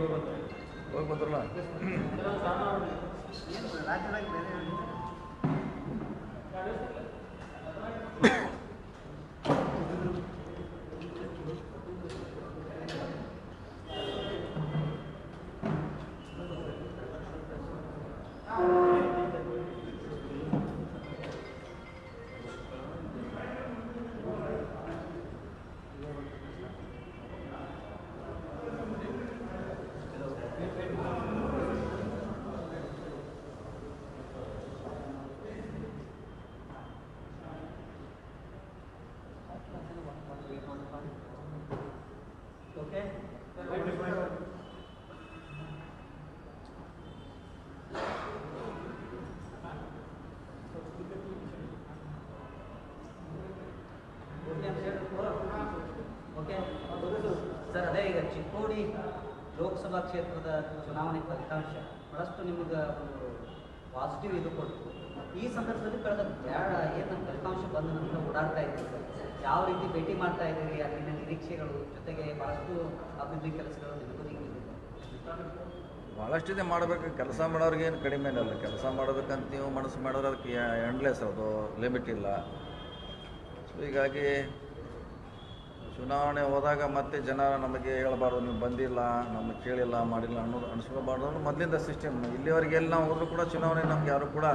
ಹೋಗಿ ಬಂದ್ರಲ್ಲ ರಾಜ್ಯದಾಗ ಬೇರೆ ಓಕೆ ಓಕೆ ಸರ್ ಅದೇ ಈಗ ಚಿಕ್ಕೋಡಿ ಲೋಕಸಭಾ ಕ್ಷೇತ್ರದ ಚುನಾವಣೆ ಫಲಿತಾಂಶ ಬಹಳಷ್ಟು ನಿಮಗೆ ಒಂದು ಪಾಸಿಟಿವ್ ಇದು ಕೊಟ್ಟು ಈ ಸಂದರ್ಭದಲ್ಲಿ ಕಳೆದ ಬೇಡ, ಏನು ಫಲಿತಾಂಶ ಬಂದ ನಂತರ ಓಡಾಡ್ತಾ ಇದ್ದೀವಿ ಯಾವ ರೀತಿ ಭೇಟಿ ಮಾಡ್ತಾ ಇದ್ದೀರಿ? ಅಲ್ಲಿನ ನಿರೀಕ್ಷೆಗಳು ಜೊತೆಗೆ ಬಹಳಷ್ಟು ಅಭಿವೃದ್ಧಿ ಕೆಲಸಗಳು ಭಾಳಷ್ಟು ಇದೆ ಮಾಡಬೇಕು. ಕೆಲಸ ಮಾಡೋರಿಗೆ ಏನು ಕಡಿಮೆ ಇಲ್ಲ. ಕೆಲಸ ಮಾಡಬೇಕಂತ ನೀವು ಮನಸ್ಸು ಮಾಡೋರು ಅದಕ್ಕೆ ಎಂಡ್ಲೆಸ್ ಅದು. ಲಿಮಿಟ್ ಇಲ್ಲ. ಸೊ ಹೀಗಾಗಿ ಚುನಾವಣೆ ಹೋದಾಗ ಮತ್ತೆ ಜನ ನಮಗೆ ಹೇಳಬಾರ್ದು, ನೀವು ಬಂದಿಲ್ಲ ನಮ್ಗೆ ಕೇಳಿಲ್ಲ, ಮಾಡಿಲ್ಲ ಅನ್ನೋದು ಅನಿಸ್ಕೋಬಾರ್ದು ಅನ್ನೋದು ಮೊದಲಿಂದ ಸಿಸ್ಟಮ್ ಇಲ್ಲಿವರೆಗೆ ಎಲ್ಲಿ ನಾವು ಹೋದ್ರೂ ಕೂಡ ಚುನಾವಣೆ ನಮ್ಗೆ ಯಾರು ಕೂಡ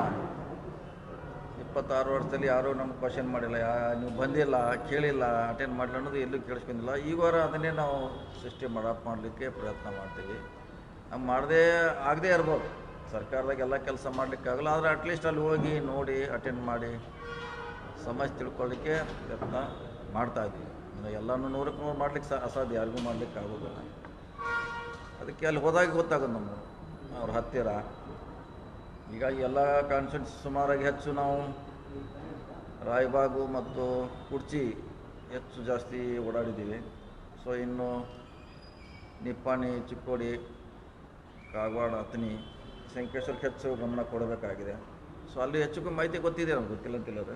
ಇಪ್ಪತ್ತಾರು ವರ್ಷದಲ್ಲಿ ಯಾರೂ ನಮ್ಗೆ ಕ್ವಶನ್ ಮಾಡಿಲ್ಲ. ನೀವು ಬಂದಿಲ್ಲ, ಕೇಳಿಲ್ಲ ಅಟೆಂಡ್ ಮಾಡಿಲ್ಲ ಅನ್ನೋದು ಎಲ್ಲೂ ಕೇಳಿಸ್ಕೊಂಡಿಲ್ಲ. ಈಗ ವಾರ ಅದನ್ನೇ ನಾವು ಸಿಸ್ಟಮ್ ಅಡಾಪ್ಟ್ ಮಾಡಲಿಕ್ಕೆ ಪ್ರಯತ್ನ ಮಾಡ್ತೀವಿ. ನಾವು ಮಾಡದೇ ಆಗದೇ ಇರ್ಬೋದು. ಸರ್ಕಾರದಾಗ ಎಲ್ಲ ಕೆಲಸ ಮಾಡಲಿಕ್ಕಾಗಲ್ಲ ಆದರೆ ಅಟ್ಲೀಸ್ಟ್ ಅಲ್ಲಿ ಹೋಗಿ ನೋಡಿ ಅಟೆಂಡ್ ಮಾಡಿ, ಸಮಸ್ಯೆ ತಿಳ್ಕೊಳ್ಳಿಕ್ಕೆ ಪ್ರಯತ್ನ ಮಾಡ್ತಾ ಇದ್ದೀವಿ. ಇನ್ನು ಎಲ್ಲನೂ ನೂರಕ್ಕೆ ನೂರು ಮಾಡ್ಲಿಕ್ಕೆ ಸಹ ಅಸಾಧ್ಯ, ಯಾರಿಗೂ ಮಾಡ್ಲಿಕ್ಕೆ ಆಗೋದಿಲ್ಲ. ಅದಕ್ಕೆ ಅಲ್ಲಿ ಹೋದಾಗ ಗೊತ್ತಾಗೋದು ನಮ್ಮ ಅವ್ರ ಹತ್ತಿರ. ಈಗ ಎಲ್ಲ ಕಾನ್ಸ್ಟೆಂಟ್ ಸುಮಾರಾಗಿ ಹೆಚ್ಚು ನಾವು ರಾಯಬಾಗು ಮತ್ತು ಕುರ್ಚಿ ಹೆಚ್ಚು ಜಾಸ್ತಿ ಓಡಾಡಿದ್ದೀವಿ. ಸೊ ಇನ್ನು ನಿಪ್ಪಾಣಿ, ಚಿಕ್ಕೋಡಿ, ಕಾಗವಾಡ ಹತ್ತನಿ ಸಂಕೇಶ್ವರಕ್ಕೆ ಹೆಚ್ಚು ಗಮನ ಕೊಡಬೇಕಾಗಿದೆ. ಸೊ ಅಲ್ಲಿ ಹೆಚ್ಚು ಮಾಹಿತಿ ಗೊತ್ತಿದೆ ನಮ್ಗೆ, ಗೊತ್ತಿಲ್ಲ ಅಂತಿಲ್ಲದೆ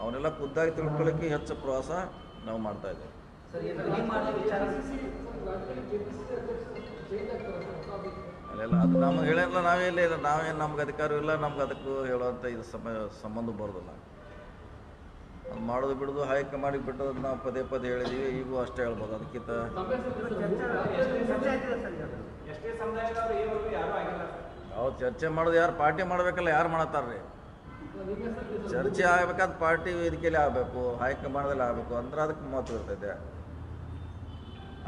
ಅವನ್ನೆಲ್ಲ ಖುದ್ದಾಗಿ ತಿಳ್ಕೊಳ್ಳೋಕ್ಕೆ ಹೆಚ್ಚು ಪ್ರವಾಸ ನಾವು ಮಾಡ್ತಾ ಇದ್ದೇವೆ. ಅಲ್ಲೆಲ್ಲ ಅದು ನಮ್ಗೆ ಹೇಳಿಲ್ಲ ನಾವೇ ಇಲ್ಲ ನಾವೇನು ನಮ್ಗೆ ಅಧಿಕಾರ ಇಲ್ಲ ನಮ್ಗೆ ಅದಕ್ಕೂ ಹೇಳುವಂಥ ಇದು ಸಮ ಸಂಬಂಧ ಬರೋದಿಲ್ಲ. ಅದು ಮಾಡೋದು ಬಿಡೋದು ಮಾಡಿ ಬಿಟ್ಟೋದು ನಾವು ಪದೇ ಪದೇ ಹೇಳಿದೀವಿ ಈಗೂ ಅಷ್ಟೇ ಹೇಳ್ಬೋದು. ಅದಕ್ಕಿಂತ ಚರ್ಚೆ ಆಯ್ತಿದೆ ಸರ್ ಈಗ ಎಷ್ಟೇ ಸಮುದಾಯದವರು ಈವರೆಗೂ ಯಾರೂ ಆಗಿಲ್ಲ. ನಾವು ಚರ್ಚೆ ಮಾಡೋದು ಯಾರು ಪಾರ್ಟಿ ಮಾಡಬೇಕಲ್ಲ ಯಾರು ಮಾಡತ್ತಾರ್ರಿ? ಚರ್ಚೆ ಆಗ್ಬೇಕಾದ ಪಾರ್ಟಿ ವೇದಿಕೆಯಲ್ಲಿ ಆಗಬೇಕು ಹೈಕಮಾಂಡದಲ್ಲಿ ಆಗಬೇಕು ಅಂದ್ರೆ ಅದಕ್ಕೆ ಮಹತ್ವ ಇರ್ತೈತೆ.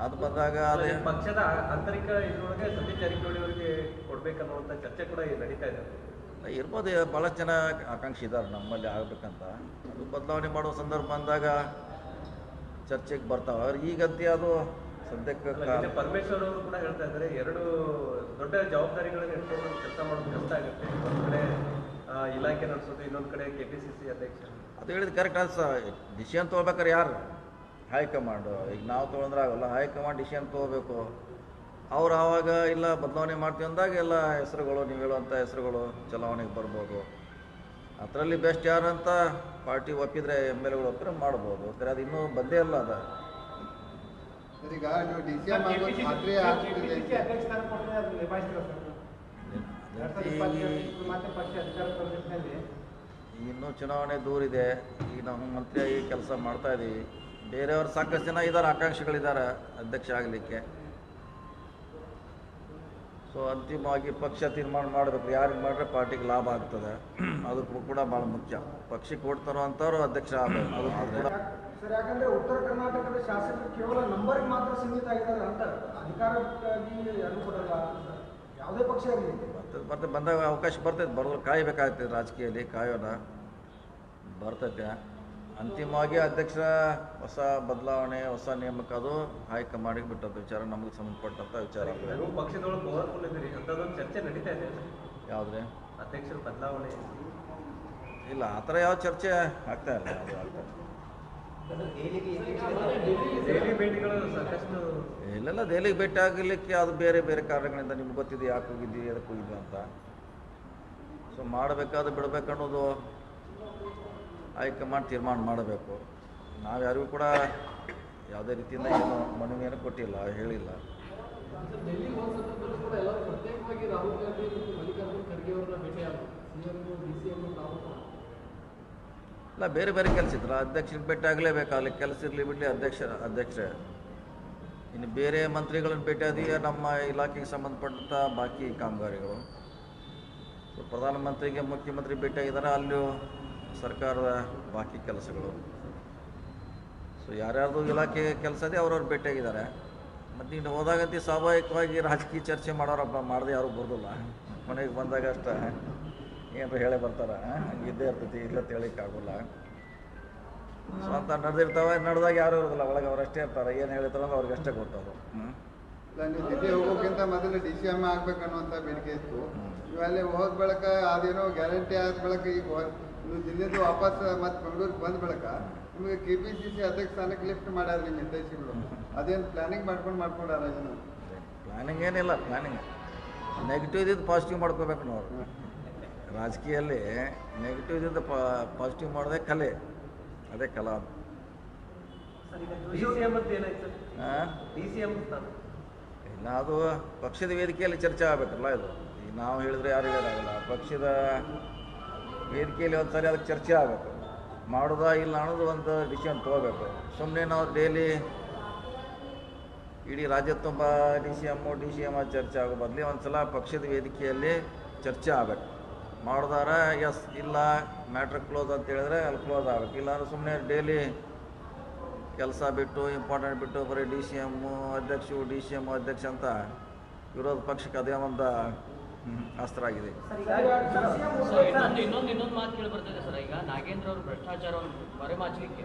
ಅದು ಬಂದಾಗ ಅದೇ ಪಕ್ಷದ ಆಂತರಿಕ ಇದ್ರೊಳಗೆ ಸತೀಶ್ ಜಾರಕಿಹೊಳಿ ಅವರಿಗೆ ಕೊಡ್ಬೇಕನ್ನುವಂಥ ಚರ್ಚೆ ಕೂಡ ನಡೀತಾ ಇದೆ. ಇರ್ಬೋದು ಭಾಳ ಜನ ಆಕಾಂಕ್ಷಿ ಇದ್ದಾರೆ ನಮ್ಮಲ್ಲಿ ಆಗ್ಬೇಕಂತ. ಅದು ಬದಲಾವಣೆ ಮಾಡುವ ಸಂದರ್ಭ ಬಂದಾಗ ಚರ್ಚೆಗೆ ಬರ್ತಾವೆ. ಅವ್ರು ಈಗಂತೆ ಅದು ಸದ್ಯಕ್ಕೆ ಪರಮೇಶ್ವರ್ ಅವರು ಕೂಡ ಹೇಳ್ತಾ ಇದ್ದಾರೆ ಎರಡು ದೊಡ್ಡ ಜವಾಬ್ದಾರಿಗಳನ್ನು ಇಟ್ಕೊಂಡು ಕೆಲಸ ಮಾಡೋದು ಕಷ್ಟ ಆಗುತ್ತೆ. ಒಂದು ಕಡೆ ಇಲಾಖೆ ನಡೆಸೋದು ಇನ್ನೊಂದು ಕಡೆ ಕೆ ಪಿ ಸಿ ಸಿ ಅಧ್ಯಕ್ಷ. ಅದು ಹೇಳಿದ ಕರೆಕ್ಟ್ ಅದು ಸಹ ಡಿಸಿಷನ್ ತೊಗೋಬೇಕಾರೆ ಯಾರು? ಹೈಕಮಾಂಡು. ಈಗ ನಾವು ತೊಗೊಂಡ್ರೆ ಆಗಲ್ಲ ಹೈಕಮಾಂಡ್ ಡಿಸಿಷನ್ ತೊಗೋಬೇಕು. ಅವ್ರು ಆವಾಗ ಇಲ್ಲ ಬದಲಾವಣೆ ಮಾಡ್ತೀವಿ ಅಂದಾಗ ಎಲ್ಲ ಹೆಸರುಗಳು ನೀವು ಹೇಳುವಂಥ ಹೆಸರುಗಳು ಚಲಾವಣೆಗೆ ಬರ್ಬೋದು. ಅದರಲ್ಲಿ ಬೆಸ್ಟ್ ಯಾರು ಅಂತ ಪಾರ್ಟಿ ಒಪ್ಪಿದ್ರೆ ಎಂ ಎಲ್ ಎಗಳು ಒಪ್ಪಿದ್ರೆ ಮಾಡ್ಬೋದು. ಆದರೆ ಅದು ಇನ್ನೂ ಬಂದೇ ಅಲ್ಲ ಅದು. ಈಗ ನೀವು ಡಿ ಸಿ ಎಂ ಆಗೋದು ಖಾತ್ರಿ ಆಗ್ತಿದೆ ಈಗ ಇನ್ನೂ ಚುನಾವಣೆ ದೂರ ಇದೆ. ಈಗ ನಾವು ಮಂತ್ರಿಯಾಗಿ ಕೆಲಸ ಮಾಡ್ತಾ ಇದ್ದೀವಿ ಬೇರೆಯವರು ಸಾಕಷ್ಟು ಜನ ಇದ್ದಾರೆ ಆಕಾಂಕ್ಷಿಗಳಿದ್ದಾರೆ ಅಧ್ಯಕ್ಷ ಆಗಲಿಕ್ಕೆ. ಸೊ ಅಂತಿಮವಾಗಿ ಪಕ್ಷ ತೀರ್ಮಾನ ಮಾಡಬೇಕು. ಯಾರಿಗೆ ಮಾಡಿದ್ರೆ ಪಾರ್ಟಿಗೆ ಲಾಭ ಆಗ್ತದೆ. ಅದಕ್ಕೂ ಕೂಡ ಭಾಳ ಮುಖ್ಯ. ಪಕ್ಷಕ್ಕೆ ಕೊಡ್ತಾರೋ ಅಂಥವ್ರು ಅಧ್ಯಕ್ಷ ಆಗಬೇಕು. ಅದು ಕೂಡ ಸರ್ ಯಾಕಂದ್ರೆ ಉತ್ತರ ಕರ್ನಾಟಕದ ಶಾಸಕರು ಕೇವಲ ನಂಬರ್ಗೆ ಮಾತ್ರ ಸೀಮಿತ ಆಗಿದ್ದಾರೆ ಅಂತ ಅಧಿಕಾರಕ್ಕಾಗಿ ಯಾರು ಕೊಡಲ್ಲ ಯಾವುದೇ ಪಕ್ಷ ಇರಲಿ ಮತ್ತೆ ಬಂದಾಗ ಅವಕಾಶ ಬರ್ತೈತೆ. ಬರಲು ಕಾಯಬೇಕಾಗ್ತದೆ ರಾಜಕೀಯದಲ್ಲಿ ಕಾಯೋಣ. ಬರ್ತೈತೆ. ಅಂತಿಮವಾಗಿ ಅಧ್ಯಕ್ಷರ ಹೊಸ ಬದಲಾವಣೆ ಹೊಸ ನೇಮಕ ಅದು ಹೈಕಮಾಂಡಿಗೆ ಬಿಟ್ಟದ್ದು ವಿಚಾರ ನಮಗೆ ಸಂಬಂಧಪಟ್ಟಂಥ ವಿಚಾರ. ಚರ್ಚೆ ನಡೀತಾ ಇದೆ ಯಾವುದೇ ಅಧ್ಯಕ್ಷರ ಬದಲಾವಣೆ. ಇಲ್ಲ ಆ ಥರ ಯಾವ ಚರ್ಚೆ ಆಗ್ತಾ ಇಲ್ಲ. ಅದು ಆಗ್ತಾ ಇಲ್ಲ. ದೆಹಲಿಗೆ ಡೈಲಿ ಭೇಟಿಗಳು ಸಾಕಷ್ಟು ಇಲ್ಲೆಲ್ಲ ದೆಹಲಿಗೆ ಭೇಟಿ ಆಗಲಿಕ್ಕೆ ಅದು ಬೇರೆ ಬೇರೆ ಕಾರಣಗಳಿಂದ ನಿಮ್ಗೆ ಗೊತ್ತಿದೆ ಯಾಕೆ ಹೋಗಿದ್ದಿ ಅದಕ್ಕೆ ಹೋಗಿದ್ವಿ ಅಂತ. ಸೊ ಮಾಡಬೇಕಾದ್ರೆ ಬಿಡಬೇಕು ಅನ್ನೋದು ಮಾಡಿ ತೀರ್ಮಾನ ಮಾಡಬೇಕು. ನಾವು ಯಾರಿಗೂ ಕೂಡ ಯಾವುದೇ ರೀತಿಯಿಂದ ಏನು ಮನವಿಯನ್ನು ಕೊಟ್ಟಿಲ್ಲ ಹೇಳಿಲ್ಲ. ಡೆಲ್ಲಿ ಹೋದ ಕೂಡ ಎಲ್ಲರೂ ಪ್ರತ್ಯೇಕವಾಗಿ ರಾಹುಲ್ ಗಾಂಧಿ ಮಲ್ಲಿಕಾರ್ಜುನ್ ಖರ್ಗೆ ಅವರನ್ನ ಭೇಟಿಯಾದರು. ಇಲ್ಲ ಬೇರೆ ಬೇರೆ ಕೆಲಸ ಇದ್ರ ಅಧ್ಯಕ್ಷರಿಗೆ ಭೇಟಿ ಆಗಲೇಬೇಕು ಅಲ್ಲಿ ಕೆಲಸ ಇರಲಿ ಬಿಡಲಿ, ಅಧ್ಯಕ್ಷ ಅಧ್ಯಕ್ಷ ಇನ್ನು ಬೇರೆ ಮಂತ್ರಿಗಳನ್ನು ಭೇಟಿಯಾದೀಗ ನಮ್ಮ ಇಲಾಖೆಗೆ ಸಂಬಂಧಪಟ್ಟಂಥ ಬಾಕಿ ಕಾಮಗಾರಿಗಳು. ಸೊ, ಪ್ರಧಾನಮಂತ್ರಿಗೆ ಮುಖ್ಯಮಂತ್ರಿ ಭೇಟಿಯಾಗಿದ್ದಾರೆ ಅಲ್ಲೂ ಸರ್ಕಾರದ ಬಾಕಿ ಕೆಲಸಗಳು. ಸೊ, ಯಾರ್ಯಾರ್ದು ಇಲಾಖೆ ಕೆಲಸ ಇದೆ, ಅವ್ರವ್ರು ಭೇಟಿಯಾಗಿದ್ದಾರೆ ಮತ್ತು ಇನ್ನು ಹೋದಾಗಂತಿ ಸ್ವಾಭಾವಿಕವಾಗಿ ರಾಜಕೀಯ ಚರ್ಚೆ ಮಾಡೋರಪ್ಪ, ಮಾಡದೆ ಯಾರೂ ಬರೋದಿಲ್ಲ. ಮನೆಗೆ ಬಂದಾಗ ಅಷ್ಟೇ. ಏನಾರ ಹೇಳೇ ಬರ್ತಾರೆ ಇದ್ದೇ ಇರ್ತೈತಿ ಇಲ್ಲ ತಿಳಿಯಕ್ಕಾಗೋಲ್ಲ ಸೊ ಅಂತ ನಡೆದಿರ್ತಾವೆ ನಡೆದಾಗ ಯಾರು ಇರೋದಿಲ್ಲ ಒಳಗೆ ಅವ್ರು ಅಷ್ಟೇ ಇರ್ತಾರೆ ಏನು ಅಂದ್ರೆ ಅವ್ರಿಗೆ ಅಷ್ಟೇ ಗೊತ್ತದು. ದಿಲ್ಲಿ ಹೋಗೋಕ್ಕಿಂತ ಮೊದಲು ಡಿ ಸಿ ಎಂ ಆಗ್ಬೇಕನ್ನುವಂಥ ಬೇಡಿಕೆ ಇತ್ತು. ನೀವು ಅಲ್ಲಿ ಹೋದ ಬಳಿಕ ಅದೇನೋ ಗ್ಯಾರಂಟಿ ಆದ ಬಳಿಕ ಈಗ ನೀವು ದಿಲ್ಲಿಂದ ವಾಪಸ್ ಮತ್ತೆ ಬೆಂಗಳೂರಿಗೆ ಬಂದ ಬಳಿಕ ನಿಮಗೆ ಕೆ ಪಿ ಸಿ ಸಿ ಅಧ್ಯಕ್ಷ ಸ್ಥಾನಕ್ಕೆ ಲಿಫ್ಟ್ ಮಾಡ್ಯಾರ ನಿಮ್ಮ ನಿರ್ದೇಶಿಗಳು ಅದೇನು ಪ್ಲಾನಿಂಗ್ ಮಾಡ್ಕೊಂಡು ಮಾಡ್ಕೊಂಡಾರ ಇದನ್ನು ಪ್ಲ್ಯಾನಿಂಗ್ ಏನಿಲ್ಲ ಪ್ಲ್ಯಾನಿಂಗ್ ನೆಗೆಟಿವ್ ಇದ್ದಿದ್ದು ಪಾಸಿಟಿವ್ ಮಾಡ್ಕೋಬೇಕು ನಾವು ರಾಜಕೀಯಲ್ಲಿ ನೆಗೆಟಿವ್ ಇದ್ದಿದ್ದು ಪಾಸಿಟಿವ್ ಮಾಡೋದೇ ಕಲೆ. ಅದೇ ಕಲಾ ಇಲ್ಲ ಅದು ಪಕ್ಷದ ವೇದಿಕೆಯಲ್ಲಿ ಚರ್ಚೆ ಆಗಬೇಕಲ್ಲ ಇದು. ಈಗ ನಾವು ಹೇಳಿದ್ರೆ ಯಾರು ಹೇಳೋದಾಗಲ್ಲ ಪಕ್ಷದ ವೇದಿಕೆಯಲ್ಲಿ ಒಂದು ಸರಿ ಅದಕ್ಕೆ ಚರ್ಚೆ ಆಗಬೇಕು. ಮಾಡೋದಾ ಇಲ್ಲ ಅನ್ನೋದು ಒಂದು ಡಿಸಿಷನ್ ತೊಗೋಬೇಕು. ಸುಮ್ಮನೆ ನಾವು ಡೈಲಿ ಇಡೀ ರಾಜ್ಯ ತುಂಬ D C M D C M ಚರ್ಚೆ ಆಗೋ ಬದಲಿ ಒಂದು ಸಲ ಪಕ್ಷದ ವೇದಿಕೆಯಲ್ಲಿ ಚರ್ಚೆ ಆಗಬೇಕು. ಮಾಡಿದಾರ ಎಸ್ ಇಲ್ಲ ಮ್ಯಾಟ್ರ್ ಕ್ಲೋಸ್ ಅಂತ ಹೇಳಿದ್ರೆ ಅಲ್ಲಿ ಕ್ಲೋಸ್ ಆಗಬೇಕು. ಇಲ್ಲಾಂದ್ರೆ ಸುಮ್ಮನೆ ಡೈಲಿ ಕೆಲಸ ಬಿಟ್ಟು ಇಂಪಾರ್ಟೆಂಟ್ ಬಿಟ್ಟು ಬರೀ ಡಿ ಸಿ ಎಮ್ಮು ಅಧ್ಯಕ್ಷು ಡಿ ಸಿ ಎಂ ಅಧ್ಯಕ್ಷ ಅಂತ ವಿರೋಧ ಪಕ್ಷಕ್ಕೆ ಅದೇ ಒಂದು ಅಸ್ತ್ರ ಆಗಿದೆ. ಇನ್ನೊಂದು ಇನ್ನೊಂದು ಇನ್ನೊಂದು ಮಾತು ಕೇಳಿ ಬರ್ತಿದೆ ಸರ್. ಈಗ ನಾಗೇಂದ್ರ ಅವರು ಭ್ರಷ್ಟಾಚಾರವನ್ನು ಮರೆಮಾಚಲಿಕ್ಕೆ